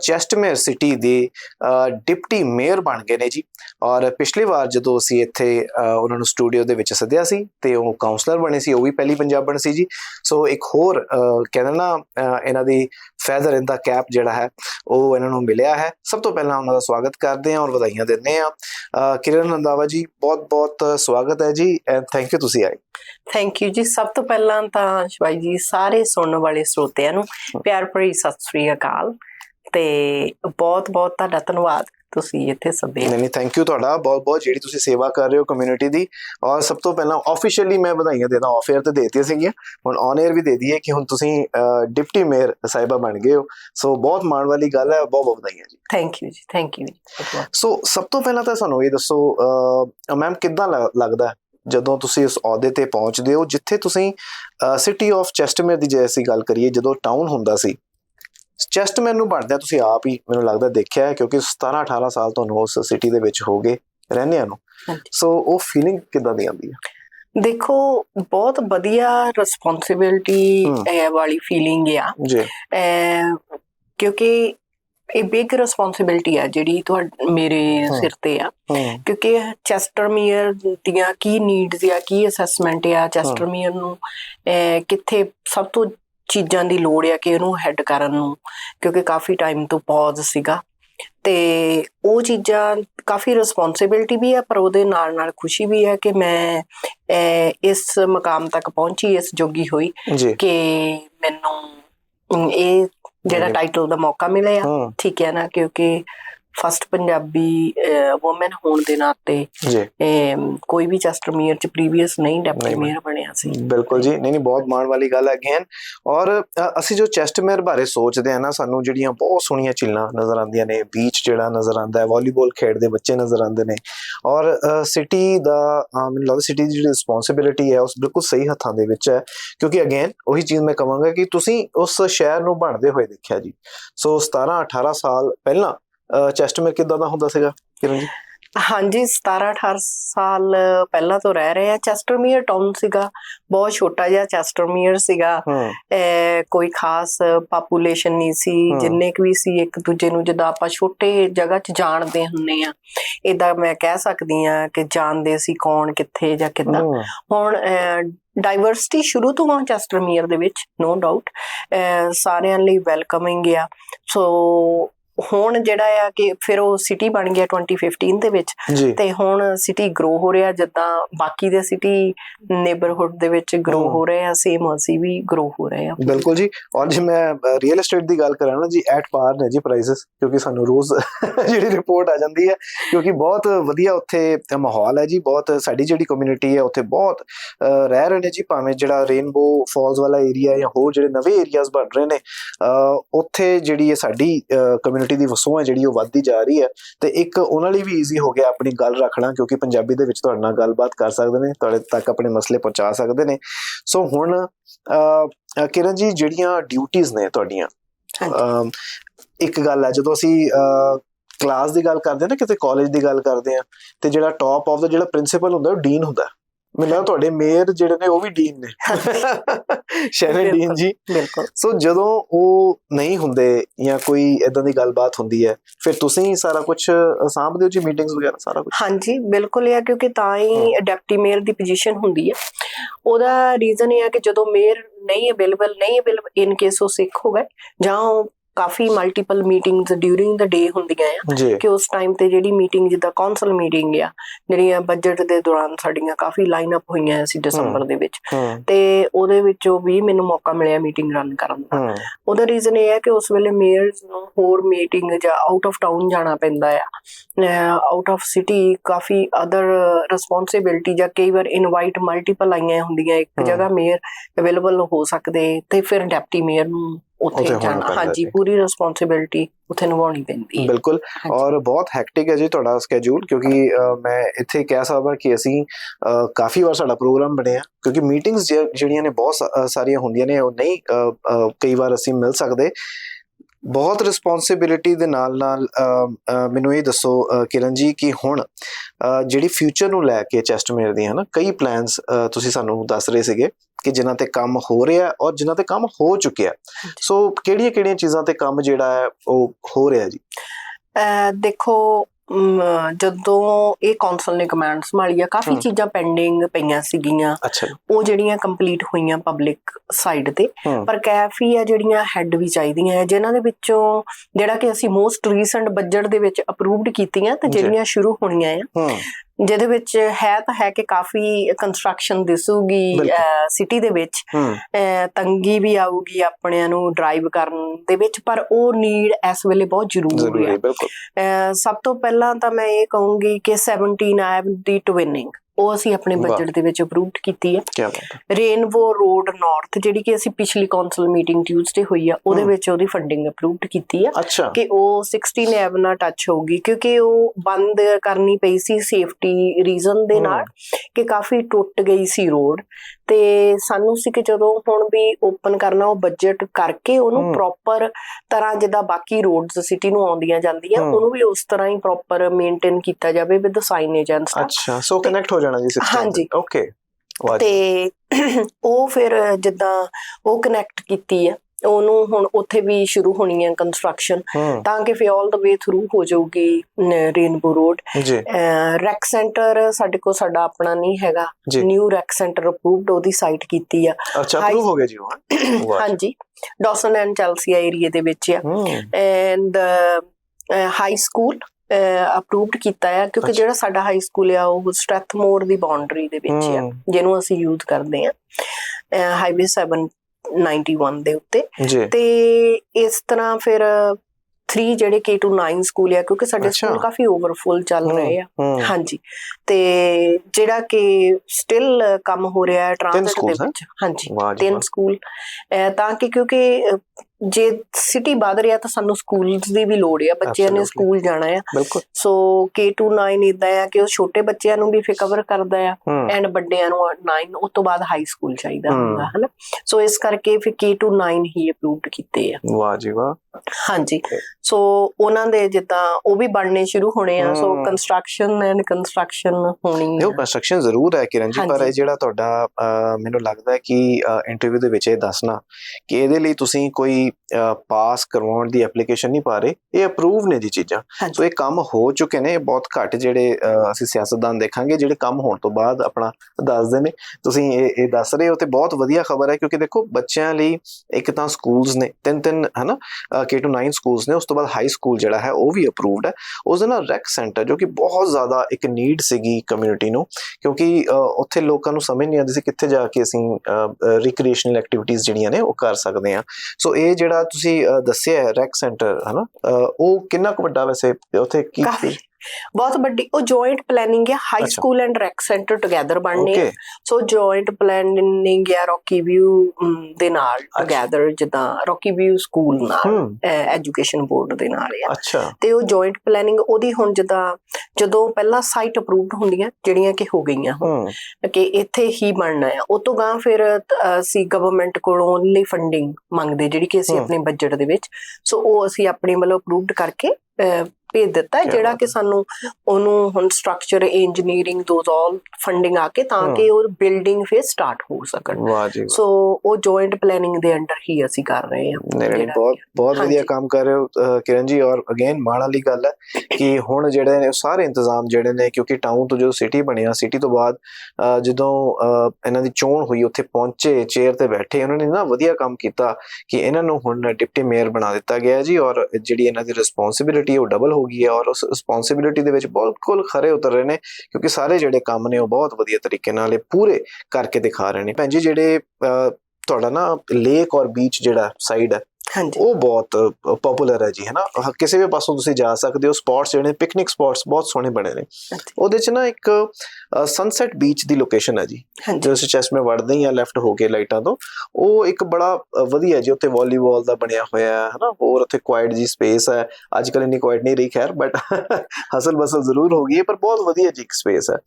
ਚੈਸਟਮੇਅਰ ਸਿਟੀ ਦੇ ਡਿਪਟੀ ਮੇਅਰ ਬਣ ਗਏ ਨੇ ਜੀ। ਔਰ ਪਿਛਲੀ ਵਾਰ ਜਦੋਂ ਅਸੀਂ ਇੱਥੇ ਉਹਨਾਂ ਨੂੰ ਸਟੂਡੀਓ ਦੇ ਵਿੱਚ ਸੱਦਿਆ ਸੀ ਤੇ ਉਹ ਕਾਉਂਸਲਰ ਬਣੇ ਸੀ, ਉਹ ਵੀ ਪਹਿਲੀ ਪੰਜਾਬਣ ਸੀ ਜੀ। ਸੋ ਇੱਕ ਹੋਰ ਕਹਿੰਦੇ ਨਾ ਇਹਨਾਂ ਦੀ ਫੈਦਰ ਇਨ ਦਾ ਕੈਪ ਜਿਹੜਾ ਹੈ, ਉਹ ਇਹਨਾਂ ਨੂੰ ਮਿਲਿਆ ਹੈ। ਸਭ ਤੋਂ ਪਹਿਲਾਂ ਉਹਨਾਂ ਦਾ ਸਵਾਗਤ ਕਰਦੇ ਹਾਂ ਔਰ ਵਧਾਈਆਂ ਦਿੰਦੇ ਹਾਂ। ਕਿਰਨ ਰੰਦਾਵਾ ਜੀ ਬਹੁਤ ਬਹੁਤ ਸਵਾਗਤ ਹੈ ਜੀ ਐਂਡ ਥੈਂਕ ਯੂ ਤੁਸੀਂ ਆਏ। ਥੈਂਕ ਯੂ ਜੀ। ਸਭ ਤੋਂ ਪਹਿਲਾਂ ਤਾਂ ਸ਼ਿਵਾਈ ਜੀ, ਸਾਰੇ ਸੁਣਨ ਵਾਲੇ ਸਰੋਤਿਆਂ ਨੂੰ ਪਿਆਰ ਭਰੀ ਸਤਿ ਸ੍ਰੀ ਅਕਾਲ ਤੇ ਬਹੁਤ ਬਹੁਤ ਤੁਹਾਡਾ ਧੰਨਵਾਦ ਤੁਸੀਂ ਇੱਥੇ ਸੱਦੇ ਨਹੀਂ ਨਹੀਂ ਥੈਂਕ ਯੂ ਤੁਹਾਡਾ। ਬਹੁਤ ਬਹੁਤ ਜਿਹੜੀ ਤੁਸੀਂ ਸੇਵਾ ਕਰ ਰਹੇ ਹੋ ਕਮਿਊਨਿਟੀ ਦੀ। ਔਰ ਸਭ ਤੋਂ ਪਹਿਲਾਂ ਆਫੀਸ਼ੀਅਲੀ ਮੈਂ ਵਧਾਈਆਂ ਦੇਦਾ ਆਫ 에ਅਰ ਤੇ ਦੇਤੀਆਂ ਸੀਗੀਆਂ। ਹੁਣ ਔਨ 에ਅਰ ਵੀ ਦੇ ਦਈਏ ਕਿ ਹੁਣ ਤੁਸੀਂ ਡਿਪਟੀ ਮੇਅਰ ਸਾਹਿਬਾ ਬਣ ਗਏ ਹੋ। ਸੋ ਬਹੁਤ ਮਾਣ ਵਾਲੀ ਗੱਲ ਹੈ। ਬਹੁਤ ਬਹੁਤ ਵਧਾਈਆਂ ਜੀ। ਥੈਂਕ ਯੂ ਜੀ ਥੈਂਕ ਯੂ ਸੋ ਸਭ ਤੋਂ ਪਹਿਲਾਂ ਤਾਂ ਸਾਨੂੰ ਇਹ ਦੱਸੋ ਮੈਮ ਕਿੱਦਾਂ ਲੱਗ- ਲੱਗਦਾ? ਜਦੋਂ ਤੁਸੀਂ ਉਸ ਅਹੁਦੇ ਤੇ ਪਹੁੰਚਦੇ ਹੋ ਜਿੱਥੇ ਤੁਸੀਂ ਸਿਟੀ ਆਫ ਚੈਸਟਮੇਰ ਦੀ ਜੇ ਅਸੀਂ ਗੱਲ ਕਰੀਏ ਜਦੋਂ ਟਾਊਨ ਹੁੰਦਾ ਸੀ ਚੈਸਟਮੇਰ ਨੂੰ ਬਣਦਿਆਂ ਤੁਸੀਂ ਆਪ ਹੀ ਮੈਨੂੰ ਲੱਗਦਾ ਦੇਖਿਆ ਕਿਉਂਕਿ 17 18 ਸਾਲ ਤੁਹਾਨੂੰ ਉਸ ਸਿਟੀ ਦੇ ਵਿੱਚ ਹੋ ਗਏ ਰਹਿੰਦਿਆਂ ਨੂੰ। ਸੋ ਉਹ ਫੀਲਿੰਗ ਕਿੱਦਾਂ ਦੀ ਆਉਂਦੀ ਹੈ ਦੇਖੋ ਬਹੁਤ ਵਧੀਆ ਰਿਸਪੌਂਸਿਬਿਲਟੀ। ਵਾਲੀ ਫੀਲਿੰਗ ਆ ਜੀ ਕਿਉਂਕਿ ਇਹ ਬਿਗ ਰਿਸਪੌਂਸਿਬਿਲਟੀ ਆ ਜਿਹੜੀ ਤੁਹਾਡੇ ਮੇਰੇ। ਸਿਰ ਤੇ ਆ। ਕਿਉਂਕਿ ਚੈਸਟਰਮੀਅਰ ਦੀਆਂ ਕੀ ਨੀਡਸ ਆ ਕੀ ਅਸੈਸਮੈਂਟ ਆ ਚੈਸਟਰਮੀਅਰ ਨੂੰ ਕਿੱਥੇ ਸਭ ਤੋਂ ਚੀਜ਼ਾਂ ਦੀ ਲੋੜ ਆ ਕਿ ਇਹਨੂੰ ਹੈੱਡ ਕਰਨ ਨੂੰ ਕਿਉਂਕਿ ਕਾਫੀ ਟਾਈਮ ਤੋਂ ਪੌਜ਼ ਸੀਗਾ। ਤੇ ਉਹ ਚੀਜ਼ਾਂ ਕਾਫੀ ਰਿਸਪੌਂਸਿਬਿਲਟੀ ਵੀ ਆ ਪਰ ਉਹਦੇ ਨਾਲ ਨਾਲ ਖੁਸ਼ੀ ਵੀ ਹੈ ਕਿ ਮੈਂ ਇਸ ਮਕਾਮ ਤੱਕ ਪਹੁੰਚੀ ਇਸ ਜੋਗੀ ਹੋਈ ਕਿ ਮੈਨੂੰ ਇਹ ਜਿਹੜਾ। ਟਾਈਟਲ ਦਾ ਮੌਕਾ ਮਿਲਿਆ ਠੀਕ ਹੈ ਨਾ ਕਿਉਂਕਿ ਫਸਟ ਪੰਜਾਬੀ ਔਮਨ ਹੋਣ ਦੇ ਨਾਤੇ ਕੋਈ ਵੀ ਚੈਸਟਰ ਮੇਅਰ ਚ ਪ੍ਰੀਵੀਅਸ ਨਹੀਂ ਡਿਪਟੀ ਮੇਅਰ ਬਣਿਆ ਸੀ। ਬਿਲਕੁਲ ਜੀ। ਨਹੀਂ ਨਹੀਂ ਬਹੁਤ ਮਾਣ ਵਾਲੀ ਗੱਲ ਹੈ। ਅਗੇਨ ਔਰ ਅਸੀਂ ਜੋ ਚੈਸਟਮੇਅਰ ਬਾਰੇ ਸੋਚਦੇ ਆ ਨਾ ਸਾਨੂੰ ਜਿਹੜੀਆਂ ਬਹੁਤ ਸੋਹਣੀਆਂ ਝੀਲਾਂ ਨਜ਼ਰ ਆਉਂਦੀਆਂ ਨੇ। ਬੀਚ ਜਿਹੜਾ ਨਜ਼ਰ ਆਉਂਦਾ ਹੈ ਵਾਲੀਬਾਲ ਖੇਡਦੇ ਬੱਚੇ ਨਜ਼ਰ ਆਉਂਦੇ ਨੇ। ਔਰ ਸਿਟੀ ਦਾ ਮੈਨੂੰ ਲੱਗਦਾ ਸਿਟੀ ਦੀ ਜਿਹੜੀ ਰਿਸਪੌਂਸਿਬਿਲਿਟੀ ਹੈ ਉਸ ਬਿਲਕੁਲ ਸਹੀ ਹੱਥਾਂ ਦੇ ਵਿੱਚ ਹੈ। ਕਿਉਂਕਿ ਅਗੇਨ ਉਹੀ ਚੀਜ਼ ਮੈਂ ਕਹਾਂਗਾ ਕਿ ਤੁਸੀਂ ਉਸ ਸ਼ਹਿਰ ਨੂੰ ਬਣਦੇ ਹੋਏ ਦੇਖਿਆ ਜੀ। ਸੋ 17 18 ਸਾਲ ਪਹਿਲਾਂ ਚੈਸਟਮੇਅਰ ਕਿੱਦਾਂ ਦਾ ਹੁੰਦਾ ਸੀਗਾ ਕਿਰਨ ਜੀ? ਹਾਂਜੀ 17 18 ਸਾਲ ਪਹਿਲਾਂ ਤੋਂ ਰਹਿ ਰਹੇ ਆ। ਚੈਸਟਰਮੀਅਰ ਟਾਊਨ ਸੀਗਾ ਬਹੁਤ ਛੋਟਾ ਜਿਹਾ ਚੈਸਟਰਮੀਅਰ ਸੀਗਾ। ਕੋਈ ਖਾਸ ਪਾਪੂਲੇਸ਼ਨ ਨਹੀਂ ਸੀ। ਜਿੰਨੇ ਕੁ ਵੀ ਸੀ ਇੱਕ ਦੂਜੇ ਨੂੰ ਜਦੋਂ ਆਪਾਂ ਛੋਟੇ ਜਗ੍ਹਾ 'ਚ ਜਾਣਦੇ ਹੁੰਨੇ ਆ ਇਦਾਂ ਮੈਂ ਕਹਿ ਸਕਦੀ ਆ ਕਿ ਜਾਣਦੇ ਸੀ ਕੌਣ ਕਿੱਥੇ ਜਾਂ ਕਿੱਦਾਂ। ਹੁਣ ਡਾਈਵਰਸਿਟੀ ਸ਼ੁਰੂ ਤੋਂ ਆ ਚੈਸਟਰਮੀਅਰ ਦੇ ਵਿੱਚ ਨੋ ਡਾਊਟ ਸਾਰਿਆਂ ਲਈ ਵੈਲਕਮਿੰਗ ਆ। ਸੋ ਹੁਣ ਜਿਹੜਾ ਆ ਕਿ ਫਿਰ ਉਹ ਸਿਟੀ ਬਣ ਗਿਆ 2015 ਦੇ ਵਿੱਚ ਤੇ ਹੁਣ ਸਿਟੀ ਗਰੋ ਹੋ ਰਿਹਾ ਜਿੱਦਾਂ ਬਾਕੀ ਦੇ ਸਿਟੀ ਨੇਬਰਹੁੱਡ ਦੇ ਵਿੱਚ ਗਰੋ। ਹੋ। ਰਹੇ ਆ ਸੇਮ ਅਸੀਂ ਵੀ ਗਰੋ ਹੋ ਰਹੇ ਆ। ਬਿਲਕੁਲ ਜੀ। ਔਰ ਜੇ ਮੈਂ ਰੀਅਲ ਏਸਟੇਟ ਦੀ ਗੱਲ ਕਰਾਂ ਨਾ ਜੀ ਐਟ ਪਾਰ ਨੇ ਜੀ ਪ੍ਰਾਈਸਸ ਕਿਉਂਕਿ ਸਾਨੂੰ ਰੋਜ਼ ਜਿਹੜੀ ਰਿਪੋਰਟ ਆ ਜਾਂਦੀ ਹੈ ਕਿਉਂਕਿ ਬਹੁਤ ਵਧੀਆ ਉੱਥੇ ਮਾਹੌਲ ਹੈ ਜੀ ਬਹੁਤ ਸਾਡੀ ਜਿਹੜੀ ਕਮਿਊਨਿਟੀ ਹੈ ਉੱਥੇ ਬਹੁਤ ਰਹਿ ਰਹੇ ਨੇ ਜੀ ਭਾਵੇਂ ਜਿਹੜਾ ਰੇਨਬੋ ਫਾਲਸ ਵਾਲਾ ਏਰੀਆ ਜਾਂ ਹੋਰ ਜਿਹੜੇ ਨਵੇਂ ਏਰੀਆਜ਼ ਬਣ ਰਹੇ ਨੇ ਉੱਥੇ ਜਿਹੜੀ ਇਹ ਸਾਡੀ ਕਮਿਊਨਿਟੀ ਦੀ ਵਸੋਂ ਹੈ ਜਿਹੜੀ ਉਹ ਵੱਧਦੀ ਜਾ ਰਹੀ ਹੈ ਤੇ ਇੱਕ ਉਹਨਾਂ ਲਈ ਵੀ ਈਜ਼ੀ ਹੋ ਗਿਆ ਆਪਣੀ ਗੱਲ ਰੱਖਣਾ ਕਿਉਂਕਿ ਪੰਜਾਬੀ ਦੇ ਵਿੱਚ ਤੁਹਾਡੇ ਨਾਲ ਗੱਲਬਾਤ ਕਰ ਸਕਦੇ ਨੇ ਤੁਹਾਡੇ ਤੱਕ ਆਪਣੇ ਮਸਲੇ ਪਹੁੰਚਾ ਸਕਦੇ ਨੇ। ਸੋ ਹੁਣ ਕਿਰਨ ਜੀ ਜਿਹੜੀਆਂ ਡਿਊਟੀਆਂ ਨੇ ਤੁਹਾਡੀਆਂ ਇੱਕ ਗੱਲ ਹੈ ਜਦੋਂ ਅਸੀਂ ਕਲਾਸ ਦੀ ਗੱਲ ਕਰਦੇ ਹਾਂ ਨਾ ਕਿਤੇ ਕਾਲਜ ਦੀ ਗੱਲ ਕਰਦੇ ਆ ਤੇ ਜਿਹੜਾ ਟਾਪ ਆਫ ਦਾ ਜਿਹੜਾ ਪ੍ਰਿੰਸੀਪਲ ਹੁੰਦਾ ਉਹ ਡੀਨ ਹੁੰਦਾ। ਮੈਨੂੰ ਤੁਹਾਡੇ ਮੇਅਰ ਜਿਹੜੇ ਨੇ ਉਹ ਵੀ ਡੀਨ ਨੇ। ਸ਼ੈਨਨ ਡੀਨ ਜੀ। ਬਿਲਕੁਲ। ਸੋ ਜਦੋਂ ਉਹ ਨਹੀਂ ਹੁੰਦੇ ਜਾਂ ਕੋਈ ਇਦਾਂ ਦੀ ਗੱਲਬਾਤ ਹੁੰਦੀ ਹੈ ਫਿਰ ਤੁਸੀਂ ਸਾਰਾ ਕੁਝ ਸਾਂਭਦੇ ਹੋ ਜੀ ਮੀਟਿੰਗਸ ਵਗੈਰਾ ਸਾਰਾ ਕੁਝ ਹਾਂਜੀ ਬਿਲਕੁਲ ਇਹ ਕਿਉਂਕਿ ਤਾਂ ਹੀ ਡਿਪਟੀ ਮੇਅਰ ਦੀ ਪੋਜੀਸ਼ਨ ਹੁੰਦੀ ਹੈ। ਉਹਦਾ ਰੀਜ਼ਨ ਇਹ ਆ ਕਿ ਜਦੋਂ ਮੇਅਰ ਨਹੀਂ ਅਵੇਲੇਬਲ ਨਹੀਂ ਅਵੇਲੇਬਲ ਇਨ ਕੇਸ ਉਹ ਸਿੱਖ ਹੋ ਗਏ ਜਾਂ ਉਹ ਕਾਫੀ multiple meetings during the day ਹੁੰਦੀਆਂ ਆ ਕਿ ਉਸ ਟਾਈਮ ਤੇ ਜਿਹੜੀ ਮੀਟਿੰਗ ਜਿੱਦਾਂ ਕੌਂਸਲ ਮੀਟਿੰਗ ਆ ਜਿਹੜੀਆਂ ਬਜਟ ਦੇ ਦੌਰਾਨ ਸਾਡੀਆਂ ਕਾਫੀ ਲਾਈਨ ਅਪ ਹੋਈਆਂ ਸੀ ਦਸੰਬਰ ਦੇ ਵਿੱਚ। ਤੇ ਉਹਦੇ ਵਿੱਚੋਂ ਵੀ ਮੈਨੂੰ ਮੌਕਾ ਮਿਲਿਆ ਮੀਟਿੰਗ ਰਨ ਕਰਨ ਦਾ। ਉਹਦਾ ਰੀਜ਼ਨ ਇਹ ਹੈ ਕਿ ਉਸ ਵੇਲੇ ਮੇਅਰਸ ਨੂੰ ਹੋਰ ਮੀਟਿੰਗ ਜਾਂ ਆਊਟ ਆਫ ਟਾਊਨ ਜਾਣਾ ਪੈਂਦਾ ਆ। ਆਊਟ ਆਫ ਸਿਟੀ ਕਾਫੀ ਅਦਰ ਰਿਸਪੌਂਸਿਬਿਲਟੀ ਜਾਂ ਕਈ ਵਾਰ ਇਨਵਾਈਟ ਮਲਟੀਪਲ ਆਈਆਂ ਹੁੰਦੀਆਂ। ਇੱਕ। ਜਗ੍ਹਾ ਮੇਅਰ ਅਵੇਲੇਬਲ ਹੋ ਸਕਦੇ ਤੇ ਫਿਰ ਡਿਪਟੀ ਮੇਅਰ ਨੂੰ ਉੱਥੇ ਜਾਣਾ ਹਾਂਜੀ। ਪੂਰੀ ਰਿਸਪੌਂਸਿਬਿਲਟੀ ਉੱਥੇ ਨਿਭਾਉਣੀ ਪੈਂਦੀ ਹੈ ਬਿਲਕੁਲ। ਔਰ ਬਹੁਤ ਹੈਕਟਿਕ ਹੈ ਜੀ ਤੁਹਾਡਾ ਸਕੇਜੂਲ ਕਿਉਂਕਿ ਮੈਂ ਇੱਥੇ ਕਹਿ ਸਕਦਾ ਕਿ ਅਸੀਂ ਕਾਫੀ ਵਾਰ ਸਾਡਾ ਪ੍ਰੋਗਰਾਮ ਬਣਿਆ ਕਿਉਂਕਿ ਮੀਟਿੰਗਸ ਜਿਹੜੀਆਂ ਨੇ ਬਹੁਤ ਸਾਰੀਆਂ ਹੁੰਦੀਆਂ ਨੇ ਉਹ ਨਹੀਂ ਕਈ ਵਾਰ ਅਸੀਂ ਮਿਲ ਸਕਦੇ ਬਹੁਤ ਰਿਸਪੌਂਸਿਬਿਲਿਟੀ ਦੇ ਨਾਲ ਨਾਲ ਮੈਨੂੰ ਇਹ ਦੱਸੋ ਕਿਰਨ ਜੀ ਕਿ ਹੁਣ ਜਿਹੜੀ ਫਿਊਚਰ ਨੂੰ ਲੈ ਕੇ ਚੈਸਟਮੇਅਰ ਦੀਆਂ ਨਾ ਕਈ ਪਲਾਨਸ ਤੁਸੀਂ ਸਾਨੂੰ ਦੱਸ ਰਹੇ ਸੀਗੇ ਕਿ ਜਿਨ੍ਹਾਂ ਤੇ ਕੰਮ ਹੋ ਰਿਹਾ ਔਰ ਜਿਨ੍ਹਾਂ ਤੇ ਕੰਮ ਹੋ ਚੁੱਕਿਆ ਸੋ ਕਿਹੜੀਆਂ ਕਿਹੜੀਆਂ ਚੀਜ਼ਾਂ ਤੇ ਕੰਮ ਜਿਹੜਾ ਹੈ ਉਹ ਹੋ ਰਿਹਾ ਜੀ? ਦੇਖੋ ਜਦੋਂ ਇਹ ਕੌਂਸਲ ਨੇ ਕਮਾਂਡ ਸੰਭਾਲੀ ਆ ਕਾਫੀ। ਚੀਜ਼ਾਂ ਪੈਂਡਿੰਗ ਪਈਆਂ ਸੀਗੀਆਂ। ਉਹ ਜਿਹੜੀਆਂ ਕੰਪਲੀਟ ਹੋਈਆਂ ਪਬਲਿਕ ਸਾਈਡ ਤੇ। ਪਰ ਕਾਫੀ ਆ ਜਿਹੜੀਆਂ ਹੈੱਡ ਵੀ ਚਾਹੀਦੀਆਂ ਜਿਨ੍ਹਾਂ ਦੇ ਵਿੱਚੋਂ ਜਿਹੜਾ ਕਿ ਅਸੀਂ ਮੋਸਟ ਰੀਸੈਂਟ ਬਜਟ ਦੇ ਵਿੱਚ ਅਪਰੂਵਡ ਕੀਤੀਆਂ ਤੇ। ਜਿਹੜੀਆਂ ਸ਼ੁਰੂ ਹੋਣੀਆਂ ਆ। ਜਿਹਦੇ ਵਿੱਚ ਹੈ ਤਾਂ ਹੈ ਕਿ ਕਾਫੀ ਕੰਸਟਰਕਸ਼ਨ ਦਿਸੂਗੀ। ਸਿਟੀ ਦੇ ਵਿੱਚ। ਤੰਗੀ ਵੀ ਆਊਗੀ ਆਪਣਿਆਂ ਨੂੰ ਡਰਾਈਵ ਕਰਨ ਦੇ ਵਿੱਚ ਪਰ ਉਹ ਨੀਡ ਇਸ ਵੇਲੇ ਬਹੁਤ ਜ਼ਰੂਰੀ ਹੈ ਸਭ ਤੋਂ ਪਹਿਲਾਂ ਤਾਂ ਮੈਂ ਇਹ ਕਹੂੰਗੀ ਕਿ 17 ਐਵ ਦੀ ਟਵਿਨਿੰਗ ਉਹ ਅਸੀਂ ਆਪਣੇ। ਬਜਟ ਦੇ ਵਿੱਚ ਅਪਰੂਵਡ ਕੀਤੀ ਹੈ ਕੀ ਬਾਤ ਰੇਨਬੋ ਰੋਡ ਨਾਰਥ ਜਿਹੜੀ ਕਿ ਅਸੀਂ ਪਿਛਲੀ ਕੌਂਸਲ ਮੀਟਿੰਗ ਟਿਊਜ਼ਡੇ ਹੋਈ ਆ ਉਹਦੇ। ਵਿੱਚ ਉਹਦੀ ਫੰਡਿੰਗ ਅਪਰੂਵਡ ਕੀਤੀ ਆ ਕਿ ਉਹ 16 ਐਵ ਨਾਲ ਟੱਚ ਹੋਊਗੀ ਕਿਉਂਕਿ ਉਹ ਬੰਦ ਕਰਨੀ ਪਈ ਸੀ ਸੇਫਟੀ ਰੀਜ਼ਨ ਦੇ। ਨਾਲ ਕਿ ਕਾਫੀ ਟੁੱਟ ਗਈ ਸੀ ਰੋਡ ਤੇ ਸਾਨੂੰ ਸੀ ਕਿ ਜਦੋਂ ਹੁਣ ਵੀ ਓਪਨ ਕਰਨਾ ਉਹ ਬਜਟ ਕਰਕੇ ਉਹਨੂੰ। ਪ੍ਰੋਪਰ ਤਰ੍ਹਾਂ ਜਿੱਦਾਂ ਬਾਕੀ ਰੋਡਸ ਸਿਟੀ ਨੂੰ ਆਉਂਦੀਆਂ ਜਾਂਦੀਆਂ। ਉਹਨੂੰ ਵੀ ਉਸ ਤਰ੍ਹਾਂ ਹੀ ਪ੍ਰੋਪਰ ਮੇਨਟੇਨ ਕੀਤਾ ਜਾਵੇ ਵਿਦ ਸਾਈਨੇਜ ਐਂਡ ਸਟਫ ਅੱਛਾ ਸੋ ਕਨੈਕਟ ਹੋ ਜਾਣਾ ਜੀ 16 ਹਾਂਜੀ। ਓਕੇ। ਤੇ ਉਹ ਫਿਰ ਜਿੱਦਾਂ ਉਹ ਕਨੈਕਟ ਕੀਤੀ ਆ ਉਹਨੂੰ ਹੁਣ ਉੱਥੇ ਵੀ ਸ਼ੁਰੂ ਹੋਣੀ ਹੈ ਕੰਸਟਰਕਸ਼ਨ ਹੂੰ। ਤਾਂ ਕਿ ਫਿਰ ਆਲ ਦ ਵੇ ਥਰੂ ਹੋ ਜਾਊਗੀ ਰੇਨਬੋ ਰੋਡ ਰੈਕ ਸੈਂਟਰ ਸਾਡੇ ਕੋਲ ਸਾਡਾ ਆਪਣਾ ਨਹੀਂ ਹੈਗਾ। ਨਿਊ ਰੈਕ ਸੈਂਟਰ ਅਪਰੂਵਡ ਉਹਦੀ ਸਾਈਟ ਕੀਤੀ ਆ। ਅੱਛਾ ਅਪਰੂਵ ਹੋ ਗਿਆ ਜੀ ਉਹ। ਹਾਂਜੀ। ਡਾਸਨ ਐਂਡ ਚੈਲਸੀਆ ਏਰੀਆ ਦੇ ਵਿੱਚ ਆ। ਹੂੰ। ਐਂਡ ਹਾਈ ਸਕੂਲ ਅਪਰੂਵਡ ਕੀਤਾ ਆ ਕਿਉਂਕਿ। ਜਿਹੜਾ ਸਾਡਾ ਹਾਈ ਸਕੂਲ ਆ ਉਹ ਸਟ੍ਰੈਥਮੋਰ ਦੀ ਬਾਉਂਡਰੀ ਦੇ ਵਿੱਚ ਆ ਹੂੰ, ਜਿਹਨੂੰ ਅਸੀਂ ਯੂਜ਼ ਕਰਦੇ ਆ। ਹਾਈਵੇ 791 ਦੇ ਉੱਤੇ। ਤੇ ਇਸ ਤਰ੍ਹਾਂ ਫਿਰ 3 ਜਿਹੜੇ K to 9 ਸਕੂਲ ਆ ਕਿਉਂਕਿ ਸਾਡੇ। ਸਕੂਲ ਕਾਫੀ ਓਵਰਫੁੱਲ ਚੱਲ ਰਹੇ ਆ। ਹਾਂਜੀ। ਤੇ ਜਿਹੜਾ ਕਿ ਸਟਿਲ ਕੰਮ ਹੋ ਰਿਹਾ ਹੈ ਟ੍ਰਾਂਜ਼ਿਟ ਦੇ? ਵਿੱਚ। ਹਾਂਜੀ ਤਿੰਨ। ਸਕੂਲ ਤਾਂ ਕਿ ਕਿਉਂਕਿ ਜੇ ਸਿਟੀ ਵੱਧ ਰਿਹਾ ਤਾਂ ਸਾਨੂੰ ਸਕੂਲਸ ਦੀ ਵੀ ਲੋੜ ਆ ਬੱਚਿਆਂ ਨੇ. ਸਕੂਲ ਜਾਣਾ ਆ। ਸੋ K to 9 ਇਦਾਂ ਆ ਕਿ ਉਹ ਛੋਟੇ ਬੱਚਿਆਂ ਨੂੰ ਵੀ ਫਿਰ ਕਵਰ ਕਰਦਾ ਆ ਐਂਡ ਵੱਡਿਆਂ ਨੂੰ 9 ਉਸ ਤੋਂ ਬਾਅਦ ਹਾਈ ਸਕੂਲ ਚਾਹੀਦਾ। ਹੁੰਦਾ ਹਨਾ? ਸੋ ਇਸ ਕਰਕੇ ਫਿਰ K to 9 ਹੀ ਅਪਰੂਵਡ ਕੀਤੇ ਆ। ਵਾਹ ਜੀ ਵਾਹ। ਹਾਂਜੀ। ਸੋ ਉਹਨਾਂ ਦੇ ਜਿੱਦਾਂ ਉਹ ਵੀ ਬਣਨੇ ਸ਼ੁਰੂ ਹੋਣੇ ਆ ਸੋ। ਕੰਸਟਰਕਸ਼ਨ ਐਂਡ ਕੰਸਟਰਕਸ਼ਨ ਹੋਣੀ ਇਹ ਆ ਕੰਸਟਰਕਸ਼ਨ ਜ਼ਰੂਰ ਹੈ ਕਿਰਨ ਜੀ ਪਰ। ਇਹ ਜਿਹੜਾ ਤੁਹਾਡਾ ਮੈਨੂੰ ਲੱਗਦਾ ਹੈ ਕਿ ਇੰਟਰਵਿਊ ਦੇ ਵਿੱਚ ਇਹ ਦੱਸਣਾ ਕਿ ਇਹਦੇ ਲਈ ਤੁਸੀਂ ਕੋਈ ਪਾਸ ਕਰਵਾਉਣ ਦੀ ਐਪਲੀਕੇਸ਼ਨ ਨਹੀਂ ਪਾ ਰਹੇ। ਇਹ ਅਪਰੂਵ ਨੇ ਜੀ ਚੀਜ਼ਾਂ। ਸੋ ਇਹ ਕੰਮ ਹੋ ਚੁੱਕੇ ਨੇ ਬਹੁਤ ਘੱਟ ਜਿਹੜੇ ਅਸੀਂ ਸਿਆਸਤਦਾਨ ਦੇਖਾਂਗੇ ਜਿਹੜੇ ਕੰਮ ਹੋਣ ਤੋਂ ਬਾਅਦ ਆਪਣਾ ਦੱਸਦੇ ਨੇ। ਤੁਸੀਂ ਇਹ ਇਹ ਦੱਸ ਰਹੇ ਹੋ ਤੇ ਬਹੁਤ ਵਧੀਆ ਖਬਰ ਹੈ ਕਿਉਂਕਿ ਦੇਖੋ ਬੱਚਿਆਂ ਲਈ ਇੱਕ ਤਾਂ ਸਕੂਲਸ ਨੇ ਤਿੰਨ ਤਿੰਨ ਹਨਾ K to 9 ਸਕੂਲਸ ਨੇ ਉਸ ਤੋਂ ਬਾਅਦ ਹਾਈ ਸਕੂਲ ਜਿਹੜਾ ਹੈ ਉਹ ਵੀ ਅਪਰੂਵਡ ਹੈ। ਉਸ ਦੇ ਨਾਲ ਰੈਕ ਸੈਂਟਰ ਜੋ ਕਿ ਬਹੁਤ ਜ਼ਿਆਦਾ ਇੱਕ ਨੀਡ ਸੀਗੀ ਕਮਿਊਨਿਟੀ ਨੂੰ ਕਿਉਂਕਿ ਉੱਥੇ ਲੋਕਾਂ ਨੂੰ ਸਮਝ ਨਹੀਂ ਆਉਂਦੀ ਸੀ ਕਿੱਥੇ ਜਾ ਕੇ ਅਸੀਂ ਰਿਕ੍ਰੀਏਸ਼ਨਲ ਐਕਟੀਵਿਟੀਜ਼ ਜਿਹੜੀਆਂ ਨੇ ਉਹ ਕਰ ਸਕਦੇ ਹਾਂ। ਸੋ ਇਹ ਜਿਹੜਾ ਤੁਸੀਂ ਦੱਸਿਆ ਹੈ ਰੈਕ ਸੈਂਟਰ ਹਨਾ? ਉਹ ਕਿੰਨਾ ਕੁ ਵੱਡਾ ਵੈਸੇ? ਉੱਥੇ ਕੀ ਕਾਫੀ। ਬਹੁਤ ਵੱਡੀ ਉਹ ਜੁਆਇੰਟ ਪਲੈਨਿੰਗ ਹੈ high. School and rec centre together ਬਣਨੇ ਸੋ ਜੁਆਇੰਟ ਪਲੈਨਿੰਗ ਹੈ ਰੌਕੀ ਵਿਊ ਦੇ ਨਾਲ ਟੁਗੇਦਰ ਜਿੱਦਾਂ ਰੌਕੀ ਵਿਊ ਸਕੂਲ ਨਾਲ ਐਜੂਕੇਸ਼ਨ ਬੋਰਡ ਦੇ ਨਾਲ ਆ ਅੱਛਾ। ਤੇ ਉਹ ਜੁਆਇੰਟ ਪਲੈਨਿੰਗ ਉਹਦੀ ਹੁਣ ਜਿੱਦਾਂ ਜਦੋਂ ਪਹਿਲਾਂ ਸਾਈਟ ਅਪਰੂਵਡ ਹੁੰਦੀਆਂ ਜਿਹੜੀਆਂ ਕਿ ਹੋ ਗਈਆਂ ਕਿ ਇੱਥੇ ਹੀ ਬਣਨਾ ਆ ਉਹ ਤੋਂ ਗਾਂ ਫਿਰ ਅਸੀਂ ਗਵਰਨਮੈਂਟ ਕੋਲੋਂ ਓਨਲੀ ਫੰਡਿੰਗ ਮੰਗਦੇ ਜਿਹੜੀ ਕਿ ਅਸੀਂ। ਆਪਣੇ ਬਜਟ ਦੇ ਵਿੱਚ ਸੋ ਉਹ ਅਸੀਂ ਆਪਣੇ ਵੱਲੋਂ ਅਪਰੂਵਡ ਕਰਕੇ ਭੇਜ ਦਿੱਤਾ ਜਿਹੜਾ ਕਿ ਸਾਨੂੰ ਉਹਨੂੰ ਹੁਣ structure engineering those all funding ਆ ਕੇ ਤਾਂ। ਕਿ ਉਹ ਬਿਲਡਿੰਗ ਫਿਰ ਸਟਾਰਟ ਹੋ ਸਕਣ। ਸੋ ਉਹ ਜੁਆਇੰਟ ਪਲੈਨਿੰਗ ਦੇ ਅੰਡਰ ਹੀ ਅਸੀਂ ਕਰ ਰਹੇ ਹਾਂ ਨਹੀਂ ਨਹੀਂ ਬਹੁਤ ਬਹੁਤ ਵਧੀਆ। ਕੰਮ ਕਰ ਰਹੇ ਹੋ ਕਿਰਨ ਜੀ ਔਰ ਅਗੇਨ ਮਾਣ ਵਾਲੀ ਗੱਲ ਹੈ ਕਿ ਹੁਣ ਜਿਹੜੇ ਨੇ ਸਾਰੇ ਇੰਤਜ਼ਾਮ ਜਿਹੜੇ ਨੇ ਕਿਉਂਕਿ ਟਾਊਨ ਤੋਂ ਜਦੋਂ ਸਿਟੀ ਬਣਿਆ ਸਿਟੀ ਤੋਂ ਬਾਅਦ ਜਦੋਂ ਇਹਨਾਂ ਦੀ ਚੋਣ ਹੋਈ ਉੱਥੇ ਪਹੁੰਚੇ ਚੇਅਰ ਤੇ ਬੈਠੇ ਉਹਨਾਂ ਨੇ ਨਾ ਵਧੀਆ ਕੰਮ ਕੀਤਾ ਕਿ ਇਹਨਾਂ ਨੂੰ ਹੁਣ ਡਿਪਟੀ ਮੇਅਰ ਬਣਾ ਦਿੱਤਾ ਗਿਆ ਜੀ ਔਰ ਜਿਹੜੀ ਇਹਨਾਂ ਦੀ ਰਿਸਪੌਂਸਿਬਿਲਿਟੀ ਉਹ ਡਬਲ ਹੋ ਗਈ ਹੈ ਔਰ ਉਸ ਰਿਸਪੌਂਸਿਬਿਲਿਟੀ ਦੇ ਵਿੱਚ ਬਿਲਕੁਲ ਖਰੇ ਉਤਰ ਰਹੇ ਨੇ ਕਿਉਂਕਿ ਸਾਰੇ ਜਿਹੜੇ ਕੰਮ ਨੇ ਉਹ ਬਹੁਤ ਵਧੀਆ ਤਰੀਕੇ ਨਾਲ ਇਹ ਪੂਰੇ ਕਰਕੇ ਦਿਖਾ ਰਹੇ ਨੇ। ਭੈਣ ਜੀ ਜਿਹੜੇ ਅ, ਤੁਹਾਡਾ ਨਾ ਲੇਕ ਔਰ ਬੀਚ ਜਿਹੜਾ ਸਾਈਡ ਹੈ ਹਾਂਜੀ। ਉਹ ਬਹੁਤ ਪਪੂਲਰ ਹੈ ਜੀ ਹੈ ਨਾ ਕਿਸੇ ਵੀ ਪਾਸੋਂ ਤੁਸੀਂ ਜਾ ਸਕਦੇ ਹੋ ਸਪੌਟਸ ਜਿਹੜੇ ਪਿਕਨਿਕ ਸਪੌਟਸ ਬਹੁਤ ਸੋਹਣੇ ਬਣੇ ਨੇ। ਉਹਦੇ ਚ ਨਾ ਇੱਕ ਸਨਸੈਟ ਬੀਚ ਦੀ ਲੋਕੇਸ਼ਨ ਹੈ ਜੀ। ਜਦੋਂ ਅਸੀਂ ਚੈਸ ਮੇ ਵੜਦੇ ਹੀ ਆ ਲੈਫਟ ਹੋ ਕੇ ਲਾਈਟਾਂ ਤੋਂ ਉਹ ਇੱਕ ਬੜਾ ਵਧੀਆ ਜੀ ਉੱਥੇ ਵਾਲੀਬਾਲ ਦਾ ਬਣਿਆ ਹੋਇਆ ਹੈ ਹਨਾ? ਹੋਰ ਉੱਥੇ ਕੁਆਇਟ ਜੀ ਸਪੇਸ ਹੈ। ਅੱਜ ਕੱਲ ਇੰਨੀ ਕੁਆਇਟ ਨਹੀਂ ਰਹੀ ਖੈਰ ਬਟ ਹਸਲ ਬਸਲ ਜ਼ਰੂਰ ਹੋ ਗਈ ਹੈ ਪਰ ਬਹੁਤ ਵਧੀਆ ਜੀ ਇੱਕ ਸਪੇਸ ਹੈ।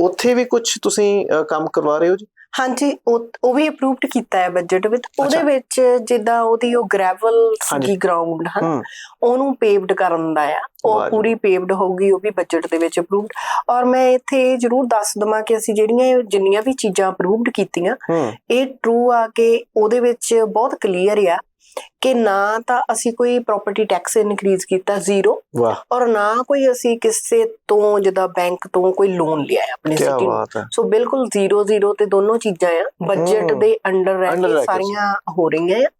ਉੱਥੇ ਵੀ ਕੁਝ ਤੁਸੀਂ ਕੰਮ ਕਰਵਾ ਰਹੇ ਹੋ ਜੀ? ਹਾਂਜੀ ਉਹ ਵੀ ਅਪਰੂਵਡ ਕੀਤਾ ਹੈ ਬਜਟ ਵਿੱਚ। ਉਹਦੇ। ਵਿੱਚ ਜਿੱਦਾਂ ਉਹਦੀ ਉਹ ਗ੍ਰੈਵਲ। ਸੀਗੀ ਗਰਾਊਂਡ ਹਨ? ਉਹਨੂੰ ਪੇਵਡ ਕਰਨ ਦਾ ਆ। ਉਹ। ਪੂਰੀ ਪੇਵਡ ਹੋਊਗੀ ਉਹ ਵੀ ਬਜਟ ਦੇ ਵਿੱਚ ਅਪਰੂਵਡ ਔਰ ਮੈਂ ਇੱਥੇ ਜ਼ਰੂਰ ਦੱਸ ਦਵਾਂ ਕਿ ਅਸੀਂ ਜਿਹੜੀਆਂ ਜਿੰਨੀਆਂ ਵੀ ਚੀਜ਼ਾਂ ਅਪਰੂਵਡ ਕੀਤੀਆਂ ਇਹ ਟਰੂ ਆ ਕਿ ਉਹਦੇ ਵਿੱਚ ਬਹੁਤ ਕਲੀਅਰ ਆ। ਕਿ ਨਾ ਤਾਂ ਅਸੀਂ ਕੋਈ ਪ੍ਰਾਪਰਟੀ ਟੈਕਸ ਇਨਕਰੀਜ਼ ਕੀਤਾ ਜ਼ੀਰੋ ਵਾਹ। ਔਰ ਨਾ ਕੋਈ ਅਸੀਂ ਕਿਸੇ ਤੋਂ ਜਿੱਦਾਂ ਬੈਂਕ ਤੋਂ ਕੋਈ ਲੋਨ ਲਿਆ ਹੈ ਆਪਣੀ ਸਿਟੀ ਨੂੰ। ਸੋ ਬਿਲਕੁਲ 0-0 ਤੇ ਦੋਨੋਂ ਚੀਜ਼ਾਂ ਆ। ਬਜਟ। ਦੇ ਅੰਡਰ ਰਹਿ ਸਾਰੀਆਂ ਹੋ ਰਹੀਆਂ ਆ।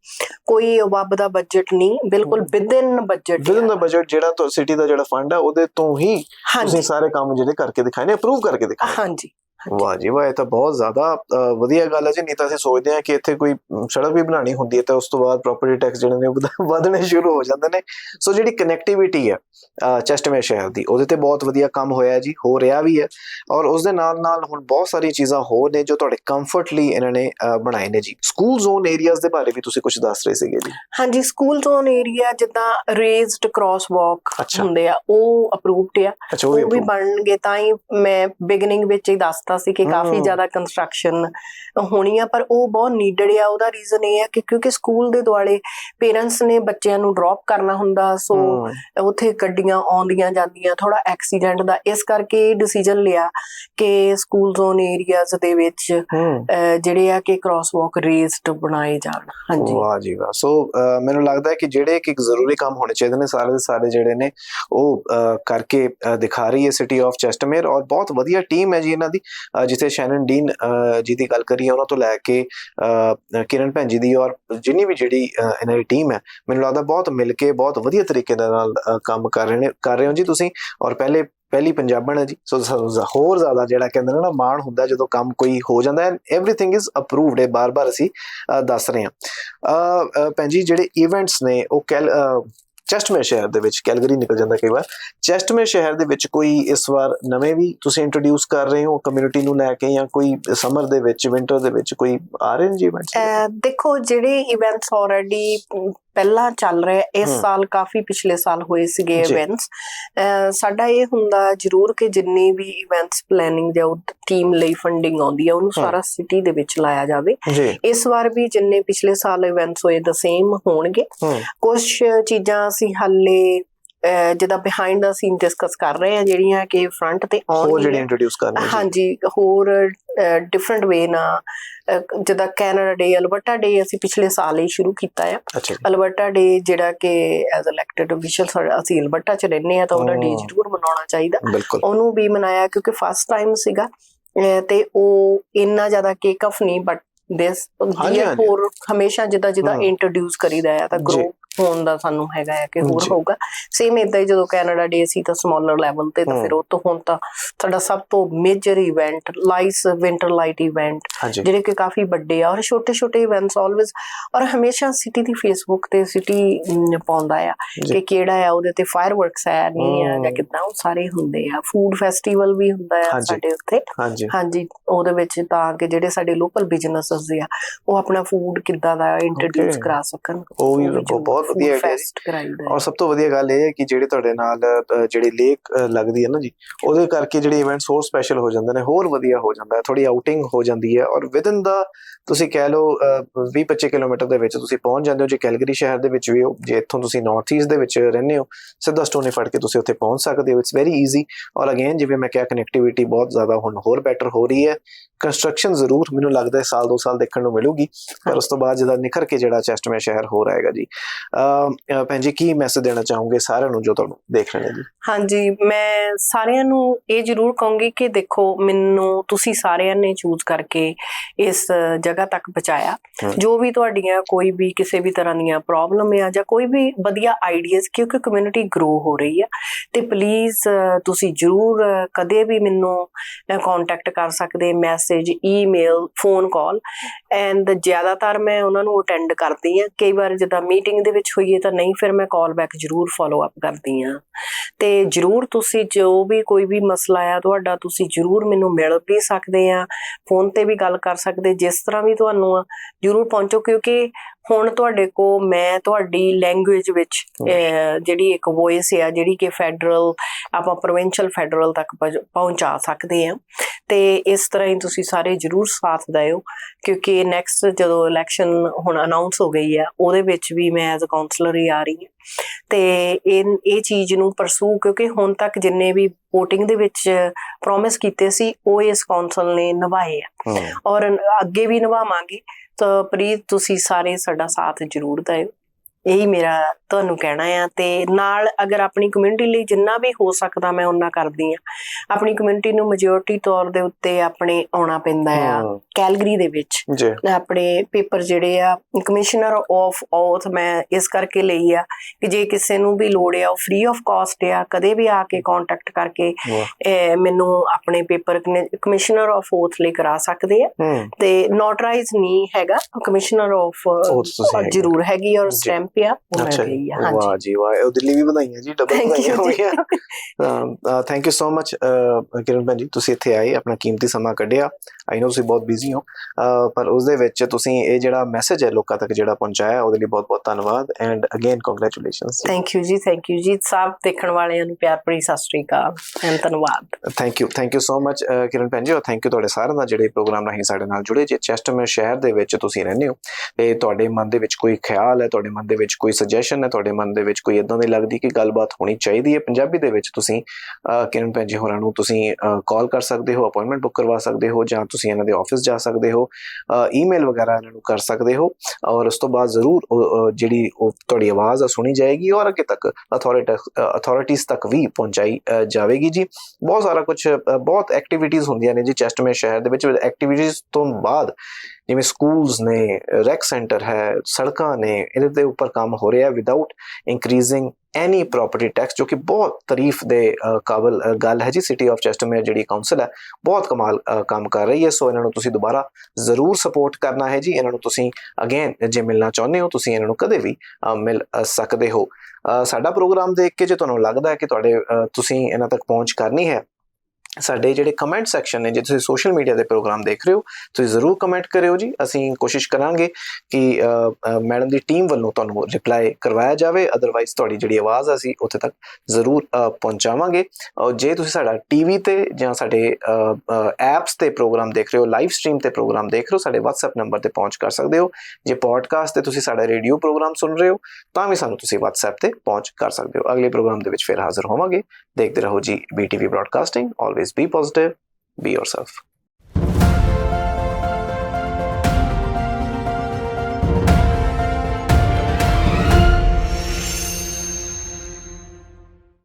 ਕੋਈ ਅਬਬ ਦਾ ਬਜਟ ਨਹੀਂ ਬਿਲਕੁਲ। ਵਿਦਿਨ ਬਜਟ ਵਿਦਨ ਦਾ ਬਜਟ ਜਿਹੜਾ ਤੋਂ ਸਿਟੀ ਦਾ ਜਿਹੜਾ ਫੰਡ ਹੈ ਉਹਦੇ ਤੋਂ ਹੀ ਤੁਸੀਂ ਸਾਰੇ ਕੰਮ ਜਿਹੜੇ ਕਰਕੇ ਦਿਖਾਏ ਨੇ ਅਪਰੂਵ ਕਰਕੇ ਦਿਖਾਏ ਹਾਂਜੀ। ਵਾਹ ਜੀ ਵਾਹ ਇਹ ਤਾਂ ਬਹੁਤ ਜ਼ਿਆਦਾ ਵਧੀਆ ਗੱਲ ਹੈ ਜੀ ਨਹੀਂ ਤਾਂ ਅਸੀਂ ਸੋਚਦੇ ਹਾਂ ਕਿ ਇੱਥੇ ਕੋਈ ਸੜਕ ਵੀ ਬਣਾਉਣੀ ਹੁੰਦੀ ਹੈ ਤਾਂ ਉਸ ਤੋਂ ਬਾਅਦ ਪ੍ਰਾਪਰਟੀ ਟੈਕਸ ਜਿਹੜੇ ਨੇ ਵਧਣੇ ਸ਼ੁਰੂ ਹੋ ਜਾਂਦੇ ਨੇ। ਸੋ ਜਿਹੜੀ ਕਨੈਕਟੀਵਿਟੀ ਹੈ ਚੈਸਟਮੇ ਸ਼ਹਿਰ ਦੀ ਉਹਦੇ ਤੇ ਬਹੁਤ ਵਧੀਆ ਕੰਮ ਹੋਇਆ ਜੀ ਹੋ ਰਿਹਾ ਵੀ ਹੈ ਔਰ ਉਸ ਦੇ ਨਾਲ ਨਾਲ ਹੁਣ ਬਹੁਤ ਸਾਰੀਆਂ ਚੀਜ਼ਾਂ ਹੋਰ ਨੇ ਜੋ ਤੁਹਾਡੇ ਕੰਫਰਟ ਲਈ ਇਹਨਾਂ ਨੇ ਬਣਾਏ ਨੇ ਜੀ। ਸਕੂਲ ਜ਼ੋਨ ਏਰੀਆਜ਼ ਦੇ ਬਾਰੇ ਵੀ ਤੁਸੀਂ ਕੁਝ ਦੱਸ ਰਹੇ ਸੀਗੇ ਜੀ। ਹਾਂਜੀ ਸਕੂਲ ਜ਼ੋਨ ਏਰੀਆ ਜਿੱਦਾਂ ਰੇਜ਼ਡ ਕ੍ਰਾਸ ਵਾਕ। ਹੁੰਦੇ ਆ ਉਹ ਅਪਰੂਵਡ ਆ। ਉਹ ਵੀ ਬਣਨਗੇ ਤਾਂ ਹੀ ਮੈਂ ਬਿਗਨਿੰਗ ਵਿੱਚ ਹੀ ਦੱਸਤਾ ਸੀ ਕਿ ਕਾਫੀ। ਜ਼ਿਆਦਾ ਕੰਸਟਰਕਸ਼ਨ ਹੋਣੀ ਆ ਪਰ ਉਹ ਬਹੁਤ ਨੀਡਡ ਆ। ਉਹਦਾ ਰੀਜ਼ਨ ਇਹ ਆ ਕਿ ਕਿਉਂਕਿ ਸਕੂਲ ਦੇ ਦੁਆਲੇ ਪੇਰੈਂਟਸ ਨੇ ਬੱਚਿਆਂ ਨੂੰ ਡ੍ਰੌਪ ਕਰਨਾ ਹੁੰਦਾ ਸੋ ਉੱਥੇ ਗੱਡੀਆਂ ਆਉਂਦੀਆਂ ਜਾਂਦੀਆਂ ਥੋੜਾ ਐਕਸੀਡੈਂਟ ਦਾ। ਇਸ ਕਰਕੇ ਡਿਸੀਜਨ ਲਿਆ ਕਿ ਸਕੂਲ ਜ਼ੋਨ ਏਰੀਆਜ਼ ਦੇ ਵਿੱਚ ਜਿਹੜੇ ਆ ਕਿ ਕ੍ਰਾਸ ਵਾਕ ਰੇਜ਼ਡ ਬਣਾਏ ਜਾਣ। ਹਾਂਜੀ। ਵਾਹ ਜੀ ਵਾਹ। ਸੋ ਮੈਨੂੰ ਲੱਗਦਾ ਹੈ ਕਿ ਜਿਹੜੇ ਇੱਕ ਜ਼ਰੂਰੀ ਕੰਮ ਹੋਣੇ ਚਾਹੀਦੇ ਨੇ ਸਾਰੇ ਦੇ ਸਾਰੇ ਜਿਹੜੇ ਨੇ ਉਹ ਕਰਕੇ ਦਿਖਾ ਰਹੀ ਹੈ ਸਿਟੀ ਆਫ ਚੈਸਟਮੇਰ ਔਰ ਬਹੁਤ ਵਧੀਆ ਟੀਮ ਹੈ ਜੀ ਇਹਨਾਂ ਦੀ। ਜਿੱਥੇ ਸ਼ੈਨਨ ਡੀਨ ਜੀ ਦੀ ਗੱਲ ਕਰੀਏ, ਉਹਨਾਂ ਤੋਂ ਲੈ ਕੇ ਕਿਰਨ ਭੈਣ ਜੀ ਦੀ ਔਰ ਜਿੰਨੀ ਵੀ ਜਿਹੜੀ ਇਹਨਾਂ ਦੀ ਟੀਮ ਹੈ, ਮੈਨੂੰ ਲੱਗਦਾ ਬਹੁਤ ਮਿਲ ਕੇ, ਬਹੁਤ ਵਧੀਆ ਤਰੀਕੇ ਦੇ ਨਾਲ ਕੰਮ ਕਰ ਰਹੇ ਨੇ, ਕਰ ਰਹੇ ਹੋ ਜੀ ਤੁਸੀਂ। ਔਰ ਪਹਿਲੇ, ਪਹਿਲੀ ਪੰਜਾਬਣ ਹੈ ਜੀ, ਸੋ ਹੋਰ ਜ਼ਿਆਦਾ ਜਿਹੜਾ ਕਹਿੰਦੇ ਨੇ ਨਾ, ਮਾਣ ਹੁੰਦਾ ਜਦੋਂ ਕੰਮ ਕੋਈ ਹੋ ਜਾਂਦਾ ਹੈ ਐਵਰੀਥਿੰਗ ਇਜ਼ ਅਪਰੂਵਡ ਹੈ, ਬਾਰ-ਬਾਰ ਅਸੀਂ ਦੱਸ ਰਹੇ ਹਾਂ। ਭੈਣ ਜੀ, ਜਿਹੜੇ ਇਵੈਂਟਸ ਨੇ, ਉਹ ਕੈਲ ਸ਼ਹਿਰ ਦੇ ਵਿੱਚ ਕੈਲਗਰੀ ਨਿਕਲ ਜਾਂਦਾ ਕਈ ਵਾਰ। ਚੈਸਟਮੇ ਸ਼ਹਿਰ ਦੇ ਵਿੱਚ ਕੋਈ ਇਸ ਵਾਰ ਨਵੇਂ ਵੀ ਤੁਸੀਂ ਇੰਟਰੋਡਿਊਸ ਕਰ ਰਹੇ ਹੋ ਕਮਿਊਨਿਟੀ ਨੂੰ ਲੈ ਕੇ ਜਾਂ ਕੋਈ ਸਮਰ ਦੇ ਵਿੱਚ ਵਿੰਟਰ ਦੇ ਵਿੱਚ ਕੋਈ ਆ ਰਹੇ ਨੇ ਜੀ ਇਵੈਂਟਸ ਦੇਖੋ, ਜਿਹੜੇ ਇਵੈਂਟਸ ਆਲਰੇਡੀ ਪਹਿਲਾਂ ਚੱਲ ਰਹੇ ਇਸ। ਸਾਲ ਕਾਫੀ ਪਿਛਲੇ ਸਾਲ ਹੋਏ ਸੀਗੇ। ਇਵੈਂਟਸ ਸਾਡਾ ਇਹ ਹੁੰਦਾ ਜ਼ਰੂਰ ਕਿ ਜਿੰਨੀ ਵੀ ਇਵੈਂਟਸ ਪਲੈਨਿੰਗ ਜਾਂ ਟੀਮ ਲਈ ਫੰਡਿੰਗ ਆਉਂਦੀ ਹੈ ਉਹਨੂੰ। ਸਾਰਾ ਸਿਟੀ ਦੇ ਵਿੱਚ ਲਾਇਆ ਜਾਵੇ ਇਸ ਵਾਰ ਵੀ ਜਿੰਨੇ ਪਿਛਲੇ ਸਾਲ ਇਵੈਂਟਸ ਹੋਏ ਦ ਸੇਮ ਹੋਣਗੇ ਕੁਝ ਚੀਜ਼ਾਂ ਅਸੀਂ ਹਾਲੇ ਅਹ, ਜਿੱਦਾਂ ਬਿਹਾਈਂਡ ਦਾ ਸੀਨ ਡਿਸਕਸ ਕਰ ਰਹੇ ਹਾਂ ਜਿਹੜੀਆਂ ਕਿ ਫਰੰਟ ਤੇ ਹੋਰ ਜਿਹੜੀ ਇੰਟਰੋਡਿਊਸ ਕਰਨੀ ਹੈ ਜੀ ਹਾਂਜੀ ਹੋਰ ਡਿਫਰੈਂਟ ਵੇ ਨਾ ਅਹ, ਜਿੱਦਾਂ ਕੈਨੇਡਾ ਡੇ ਅਲਬਰਟਾ ਡੇ ਅਸੀਂ ਪਿਛਲੇ ਸਾਲ ਹੀ ਸ਼ੁਰੂ ਕੀਤਾ ਆ। ਅਲਬਰਟਾ ਡੇ ਜਿਹੜਾ ਕਿ ਐਜ਼ ਇਲੈਕਟਿਡ ਅਫੀਸ਼ੀਅਲ ਅਸੀਂ ਅਲਬਰਟਾ ਚ ਰਹਿੰਦੇ ਆ ਤਾਂ ਉਹਦਾ ਡੇ। ਜ਼ਰੂਰ ਮਨਾਉਣਾ ਚਾਹੀਦਾ। ਉਹਨੂੰ ਵੀ ਮਨਾਇਆ ਕਿਉਂਕਿ ਫਸਟ ਟਾਈਮ ਸੀਗਾ। ਤੇ ਉਹ ਇੰਨਾ ਜ਼ਿਆਦਾ ਕੇਕ ਆਫ ਨਹੀਂ ਬਟ ਦਿਸ ਹਮੇਸ਼ਾ ਜਿੱਦਾਂ ਜਿੱਦਾਂ। ਇੰਟਰੋਡਿਊਸ ਕਰੀਦਾ ਆ ਤਾਂ। ਗਰੋ ਹੋਣ ਦਾ ਸਾਨੂੰ ਹੈਗਾ ਆ ਕਿ ਹੋਰ। ਹੋਊਗਾ ਸੇਮ ਇਦਾਂ ਹੀ ਜਦੋਂ ਕੈਨੇਡਾ ਡੇ ਸੀ ਤਾਂ ਸਮਾਲਰ ਲੈਵਲ ਤੇ ਤਾਂ। ਫਿਰ ਉਹ ਤੋਂ ਹੁਣ ਤਾਂ ਸਾਡਾ ਸਭ ਤੋਂ ਮੇਜਰ ਇਵੈਂਟ ਲਾਈਸ ਵਿੰਟਰ ਲਾਈਟ ਇਵੈਂਟ ਜਿਹੜੇ ਕਿ ਕਾਫੀ ਵੱਡੇ ਆ ਔਰ ਛੋਟੇ ਛੋਟੇ ਇਵੈਂਟਸ ਆਲਵੇਜ਼ ਔਰ ਹਮੇਸ਼ਾ ਸਿਟੀ ਦੀ ਫੇਸਬੁੱਕ ਤੇ ਸਿਟੀ ਪਾਉਂਦਾ ਆ। ਕਿ ਕਿਹੜਾ ਆ ਉਹਦੇ ਤੇ ਫਾਇਰਵਰਕਸ ਆ ਨਹੀਂ ਆ ਜਾਂ। ਕਿਦਾਂ ਉਹ ਸਾਰੇ ਹੁੰਦੇ ਆ ਫੂਡ ਫੈਸਟੀਵਲ ਵੀ ਹੁੰਦਾ ਆ। ਸਾਡੇ ਉੱਥੇ ਹਾਂਜੀ ਉਹਦੇ ਵਿੱਚ ਤਾਂ ਕਿ ਜਿਹੜੇ ਸਾਡੇ ਲੋਕਲ ਬਿਜ਼ਨੈਸਸ ਆ ਉਹ ਆਪਣਾ ਫੂਡ ਕਿੱਦਾਂ ਦਾ ਇੰਟਰੋਡਿਊਸ. ਕਰਾ ਸਕਣ ਉਹ ਵੀ ਬਹੁਤ ਵਧੀਆ idea ਜੀ। fest ਕਰਾਈਦਾ ਔਰ ਸਭ ਤੋਂ ਵਧੀਆ ਗੱਲ ਇਹ ਹੈ ਕਿ ਜਿਹੜੇ ਤੁਹਾਡੇ ਨਾਲ ਅ, ਜਿਹੜੀ ਲੇਕ ਅ, ਲੱਗਦੀ ਹੈ ਨਾ ਜੀ ਉਹਦੇ ਕਰਕੇ ਜਿਹੜੇ ਇਵੈਂਟਸ ਹੋਰ ਸਪੈਸ਼ਲ ਹੋ ਜਾਂਦੇ ਨੇ ਹੋਰ ਵਧੀਆ ਹੋ ਜਾਂਦਾ ਹੈ ਥੋੜੀ ਆਊਟਿੰਗ ਹੋ ਜਾਂਦੀ ਹੈ ਔਰ ਵਿਦਨ ਦਾ ਤੁਸੀਂ ਕਹਿ ਲਓ 20-25 ਕਿਲੋਮੀਟਰ ਦੇ ਵਿੱਚ ਤੁਸੀਂ ਪਹੁੰਚ ਜਾਂਦੇ ਹੋ ਜੇ ਕੈਲਗਰੀ ਸ਼ਹਿਰ ਦੇ ਵਿੱਚ ਵੀ ਹੋ ਜੇ ਇੱਥੋਂ ਤੁਸੀਂ ਨਾਰਥ ਈਸਟ ਦੇ ਵਿੱਚ ਰਹਿੰਦੇ ਹੋ ਸਿੱਧਾ ਸਟੋਨੇ ਫੜ ਕੇ ਤੁਸੀਂ ਉੱਥੇ ਪਹੁੰਚ ਸਕਦੇ ਹੋ ਇਟਸ ਵੈਰੀ ਈਜ਼ੀ ਔਰ ਅਗੇਨ ਜਿਵੇਂ ਮੈਂ ਕਿਹਾ ਕਨੈਕਟੀਵਿਟੀ ਬਹੁਤ ਜ਼ਿਆਦਾ ਹੁਣ ਹੋਰ ਬੈਟਰ ਹੋ ਰਹੀ ਹੈ ਕੰਸਟਰਕਸ਼ਨ ਜ਼ਰੂਰ ਮੈਨੂੰ ਲੱਗਦਾ ਹੈ ਸਾਲ ਦੋ ਸਾਲ ਦੇਖਣ ਨੂੰ ਮਿਲੂਗੀ ਪਰ ਉਸ ਤੋਂ ਬਾਅਦ ਜਿਹਦਾ ਨਿਖਰ ਕੇ ਜਿਹੜਾ ਚੈਸਟਮੇ ਸ਼ਹਿਰ ਹੋ ਰਹੇਗਾ ਜੀ ਭੈਣ ਜੀ ਕੀ ਮੈਸੇਜ ਦੇਣਾ ਚਾਹੋਗੇ ਸਾਰਿਆਂ ਨੂੰ ਜੋ ਤੁਹਾਨੂੰ ਦੇਖ ਰਹੇ ਨੇ ਜੀ? ਹਾਂਜੀ ਮੈਂ ਸਾਰਿਆਂ ਨੂੰ ਇਹ ਜ਼ਰੂਰ ਕਹੂੰਗੀ ਕਿ ਦੇਖੋ ਮੈਨੂੰ ਤੁਸੀਂ ਸਾਰਿਆਂ ਨੇ ਚੂਜ਼ ਕਰਕੇ ਇਸ ਜਗ੍ਹਾ ਤੱਕ ਪਹੁੰਚਾਇਆ। ਜੋ ਵੀ ਤੁਹਾਡੀਆਂ ਕੋਈ ਵੀ ਕਿਸੇ ਵੀ ਤਰ੍ਹਾਂ ਦੀਆਂ ਪ੍ਰੋਬਲਮ ਆ ਜਾਂ ਕੋਈ ਵੀ ਵਧੀਆ ਆਈਡੀਆਜ਼ ਕਿਉਂਕਿ ਕਮਿਊਨਿਟੀ ਗਰੋ ਹੋ ਰਹੀ ਆ ਤੇ ਪਲੀਜ਼ ਤੁਸੀਂ ਜ਼ਰੂਰ ਕਦੇ ਵੀ ਮੈਨੂੰ ਕੰਟੈਕਟ ਕਰ ਸਕਦੇ message email phone call and ਜ਼ਿਆਦਾਤਰ ਮੈਂ ਉਹਨਾਂ ਨੂੰ ਅਟੈਂਡ ਕਰਦੀ ਆ। ਕਈ ਵਾਰ ਜਿੱਦਾਂ ਮੀਟਿੰਗ ਦੇ ਵਿੱਚ ਹੋਈਏ ਤਾਂ ਨਹੀਂ, ਫਿਰ ਮੈਂ ਕਾਲ ਬੈਕ ਜ਼ਰੂਰ ਫਾਲੋ ਅਪ ਕਰਦੀ ਆ ਤੇ ਜਰੂਰ ਤੁਸੀਂ ਜੋ ਵੀ ਕੋਈ ਵੀ ਮਸਲਾ ਆ, ਤੁਹਾਡਾ ਤੁਸੀਂ ਜਰੂਰ ਮੈਨੂੰ ਮਿਲ ਵੀ ਸਕਦੇ ਆ, ਫੋਨ ਤੇ ਵੀ ਗੱਲ ਕਰ ਸਕਦੇ, ਜਿਸ ਤਰ੍ਹਾਂ ਵੀ ਤੁਹਾਨੂੰ ਆ, ਜਰੂਰ ਪਹੁੰਚੋ, ਕਿਉਂਕਿ ਹੁਣ ਤੁਹਾਡੇ ਕੋ ਮੈਂ ਤੁਹਾਡੀ ਲੈਂਗੁਏਜ ਵਿੱਚ ਜਿਹੜੀ ਇੱਕ ਵੌਇਸ ਆ ਜਿਹੜੀ ਕਿ ਫੈਡਰਲ ਆਪਾਂ ਪ੍ਰੋਵਿੰਸ਼ੀਅਲ ਫੈਡਰਲ ਤੱਕ ਪਹੁੰਚ- ਸਕਦੇ ਆ ਤੇ ਇਸ ਤਰ੍ਹਾਂ ਹੀ ਤੁਸੀਂ ਸਾਰੇ ਜਰੂਰ ਸਾਥ ਦਿਓ ਕਿਉਂਕਿ ਨੈਕਸਟ ਜਦੋਂ ਇਲੈਕਸ਼ਨ ਹੁਣ ਅਨਾਉਂਸ ਹੋ ਗਈ ਆ ਉਹਦੇ ਵਿੱਚ ਵੀ ਮੈਂ ਐਜ਼ ਅ ਕਾਉਂਸਲਰ ਹੀ ਆ ਰਹੀ ਹਾਂ। ਤੇ ਇਹ ਇਹ ਚੀਜ਼ ਨੂੰ ਪਰਸੂ ਕਿਉਂਕਿ ਹੁਣ ਤੱਕ ਜਿੰਨੇ ਵੀ VOTING ਦੇ ਵਿੱਚ ਪ੍ਰੋਮਿਸ ਕੀਤੇ ਸੀ ਉਹ ਇਸ ਕਾਉਂਸਲ ਨੇ ਨਿਭਾਏ ਆ। ਔਰ ਅੱਗੇ ਵੀ ਨਿਭਾਵਾਂਗੇ। ਤਾਂ ਪ੍ਰੀਤ ਤੁਸੀਂ ਸਾਰੇ ਸਾਡਾ ਸਾਥ ਜ਼ਰੂਰ ਦਿਓ। ਇਹੀ ਮੇਰਾ ਤੁਹਾਨੂੰ ਕਹਿਣਾ ਆ ਤੇ ਨਾਲ ਅਗਰ ਆਪਣੀ ਕਮਿਊਨਿਟੀ ਲਈ ਜਿੰਨਾ ਵੀ ਹੋ ਸਕਦਾ ਮੈਂ ਉਹਨਾਂ ਕਰਦੀ ਆ। ਆਪਣੀ ਕਮਿਊਨਿਟੀ ਨੂੰ ਮੈਜੋਰਟੀ ਤੌਰ ਦੇ ਉੱਤੇ ਆਪਣੇ ਆਉਣਾ ਪੈਂਦਾ ਆ ਕੈਲਗਰੀ ਦੇ ਵਿੱਚ। ਜੀ। ਆਪਣੇ ਪੇਪਰ ਜਿਹੜੇ ਆ ਕਮਿਸ਼ਨਰ ਆਫ ਔਥ ਮੈਂ ਇਸ ਕਰਕੇ ਲਈ ਆ ਕਿ ਜੇ ਕਿਸੇ ਨੂੰ ਵੀ ਲੋੜ ਆ ਉਹ ਫ੍ਰੀ ਆਫ ਕਾਸਟ ਆ ਕਦੇ ਵੀ ਆ ਕੇ ਕੰਟੈਕਟ ਕਰਕੇ ਮੈਨੂੰ ਆਪਣੇ ਪੇਪਰ ਕਮਿਸ਼ਨਰ ਆਫ ਔਥ ਲਈ ਕਰਾ ਸਕਦੇ ਆ। ਤੇ ਨੋਟਰਾਈਜ਼ ਨਹੀਂ ਹੈਗਾ ਕਮਿਸ਼ਨਰ ਆਫ। ਜ਼ਰੂਰ ਹੈਗੀ ਔਰ। ਸਟੈਂਪ ਆ ਉਹ ਮਿਲ ਗਈ ਆ। ਹਾਂਜੀ। ਵਾਹ ਜੀ ਵਾਹ ਉਹਦੇ ਲਈ ਵੀ ਵਧਾਈਆਂ ਜੀ ਡਬਲ ਵਧਾਈਆਂ। ਹੋਈਆਂ thank you so much Kiran ਭੈਣ ਜੀ ਤੁਸੀਂ ਇੱਥੇ ਆਏ ਆਪਣਾ ਕੀਮਤੀ ਸਮਾਂ ਕੱਢਿਆ। ਆਈ نو ਤੁਸੀਂ ਬਹੁਤ ਬਿਜ਼ੀ ਹੋ। ਪਰ ਉਸ ਦੇ ਵਿੱਚ ਤੁਸੀਂ ਇਹ ਜਿਹੜਾ ਮੈਸੇਜ ਹੈ ਲੋਕਾਂ ਤੱਕ ਜਿਹੜਾ ਪਹੁੰਚਾਇਆ ਉਹਦੇ ਲਈ ਬਹੁਤ ਬਹੁਤ ਧੰਨਵਾਦ and again congratulations thank you ਜੀ ਥੈਂਕ ਯੂ ਜੀ। ਸਭ ਦੇਖਣ ਵਾਲਿਆਂ ਨੂੰ ਪਿਆਰ ਭਰੀ ਸਤਿ ਸ਼੍ਰੀ ਅਕਾਲ and ਧੰਨਵਾਦ। Thank you thank you so much Kiran ਭੈਣ ਜੀ ਔਰ ਥੈਂਕ ਯੂ ਤੁਹਾਡੇ ਸਾਰਿਆਂ ਦਾ ਜਿਹੜੇ ਪ੍ਰੋਗਰਾਮ ਰਾਹੀਂ ਸਾਡੇ ਨਾਲ ਜੁੜੇ। ਜੇ ਚੈਸਟਮਰ ਸ਼ਹਿਰ ਦੇ ਵਿੱਚ ਤੁਸੀਂ ਰਹਿੰਦੇ ਹੋ ਤੇ ਤੁਹਾਡੇ ਮਨ ਦੇ ਵਿੱਚ ਕੋਈ ਖਿਆਲ ਹੈ ਤੁਹਾਡੇ ਮਨ ਦੇ ਵਿੱਚ ਕੋਈ ਸੁਜੈਸ਼ਨ ਹੈ? ਤੁਹਾਡੇ ਮਨ ਦੇ ਵਿੱਚ ਕੋਈ ਇਦਾਂ ਦੀ ਲੱਗਦੀ ਕਿ ਗੱਲਬਾਤ ਹੋਣੀ ਚਾਹੀਦੀ ਹੈ? ਪੰਜਾਬੀ ਦੇ ਵਿੱਚ ਤੁਸੀਂ ਕਿਰਨ ਭੈਣ ਹੋਰਾਂ ਨੂੰ ਤੁਸੀਂ ਕਾਲ ਕਰ ਸਕਦੇ ਹੋ ਅਪਾਇੰਟਮੈਂਟ ਬੁੱਕ ਕਰਵਾ ਸਕਦੇ ਹੋ ਜਾਂ ਤੁਸੀਂ ਇਹਨਾਂ ਦੇ ਆਫਿਸ ਜਾ ਸਕਦੇ ਹੋ ਈਮੇਲ ਵਗੈਰਾ ਇਹਨਾਂ ਨੂੰ ਕਰ ਸਕਦੇ ਹੋ ਔਰ ਉਸ ਤੋਂ ਬਾਅਦ ਜ਼ਰੂਰ ਉਹ, ਜਿਹੜੀ ਉਹ ਤੁਹਾਡੀ ਆਵਾਜ਼ ਆ ਸੁਣੀ ਜਾਏਗੀ ਔਰ ਅੱਗੇ ਤੱਕ ਅਥਾਰਟੀਜ਼ ਤੱਕ ਵੀ ਪਹੁੰਚਾਈ ਜਾਵੇਗੀ ਜੀ। ਬਹੁਤ ਸਾਰਾ ਕੁਝ ਬਹੁਤ ਐਕਟੀਵਿਟੀਆਂ ਹੁੰਦੀਆਂ ਨੇ ਜੀ ਚੈਸਟਮੇ ਸ਼ਹਿਰ ਦੇ ਵਿੱਚ। ਐਕਟੀਵਿਟੀਆਂ ਤੋਂ ਬਾਅਦ ਜਿਵੇਂ ਸਕੂਲਸ ਨੇ ਰੈਕ ਸੈਂਟਰ ਹੈ, ਸੜਕਾਂ ਨੇ, ਇਹਦੇ ਦੇ ਉੱਪਰ ਕੰਮ ਹੋ ਰਿਹਾ without increasing any property tax ਜੋ ਕਿ ਬਹੁਤ ਤਾਰੀਫ ਦੇ ਕਾਬਲ ਗੱਲ ਹੈ ਜੀ। ਸਿਟੀ ਆਫ ਚੈਸਟਰਮੇਅਰ ਜਿਹੜੀ ਕਾਉਂਸਲ ਹੈ, ਬਹੁਤ ਕਮਾਲ ਕੰਮ ਕਰ ਰਹੀ ਹੈ। ਸੋ ਇਹਨਾਂ ਨੂੰ ਤੁਸੀਂ ਦੁਬਾਰਾ ਜ਼ਰੂਰ ਸਪੋਰਟ ਕਰਨਾ ਹੈ ਜੀ। ਇਹਨਾਂ ਨੂੰ ਤੁਸੀਂ ਅਗੇਨ ਜੇ ਮਿਲਣਾ ਚਾਹੁੰਦੇ ਹੋ, ਤੁਸੀਂ ਇਹਨਾਂ ਨੂੰ ਕਦੇ ਵੀ ਮਿਲ ਸਕਦੇ ਹੋ। ਸਾਡਾ ਪ੍ਰੋਗਰਾਮ ਦੇਖ ਕੇ ਜੇ ਤੁਹਾਨੂੰ ਲੱਗਦਾ ਹੈ ਕਿ ਤੁਹਾਡੇ ਤੁਸੀਂ ਇਹਨਾਂ ਤੱਕ ਪਹੁੰਚ ਕਰਨੀ ਹੈ ਸਾਡੇ ਜਿਹੜੇ ਕਮੈਂਟ ਸੈਕਸ਼ਨ ਨੇ, ਜੇ ਤੁਸੀਂ ਸੋਸ਼ਲ ਮੀਡੀਆ ਦੇ ਪ੍ਰੋਗਰਾਮ ਦੇਖ ਰਹੇ ਹੋ, ਤੁਸੀਂ ਜ਼ਰੂਰ ਕਮੈਂਟ ਕਰਿਓ ਜੀ। ਅਸੀਂ ਕੋਸ਼ਿਸ਼ ਕਰਾਂਗੇ ਕਿ ਮੈਡਮ ਦੀ ਟੀਮ ਵੱਲੋਂ ਤੁਹਾਨੂੰ ਰਿਪਲਾਈ ਕਰਵਾਇਆ ਜਾਵੇ। ਅਦਰਵਾਈਜ਼ ਤੁਹਾਡੀ ਜਿਹੜੀ ਆਵਾਜ਼ ਆ, ਅਸੀਂ ਉੱਥੇ ਤੱਕ ਜ਼ਰੂਰ ਪਹੁੰਚਾਵਾਂਗੇ। ਔਰ ਜੇ ਤੁਸੀਂ ਸਾਡਾ ਟੀਵੀ ਤੇ ਜਾਂ ਸਾਡੇ ਐਪਸ ਤੇ ਪ੍ਰੋਗਰਾਮ ਦੇਖ ਰਹੇ ਹੋ ਲਾਈਵ ਸਟ੍ਰੀਮ ਤੇ ਪ੍ਰੋਗਰਾਮ ਦੇਖ ਰਹੇ ਹੋ, ਸਾਡੇ WhatsApp ਨੰਬਰ ਤੇ ਪਹੁੰਚ ਕਰ ਸਕਦੇ ਹੋ। ਜੇ ਪੋਡਕਾਸਟ ਤੇ ਤੁਸੀਂ ਸਾਡਾ ਰੇਡੀਓ ਪ੍ਰੋਗਰਾਮ ਸੁਣ ਰਹੇ ਹੋ, ਤਾਂ ਵੀ ਸਾਨੂੰ ਤੁਸੀਂ WhatsApp ਤੇ ਪਹੁੰਚ ਕਰ ਸਕਦੇ ਹੋ। ਅਗਲੇ ਪ੍ਰੋਗਰਾਮ ਦੇ ਵਿੱਚ ਫਿਰ ਹਾਜ਼ਰ ਹੋਵਾਂਗੇ। ਦੇਖਦੇ ਰਹੋ ਜੀ, BTV broadcasting always always be positive, be yourself.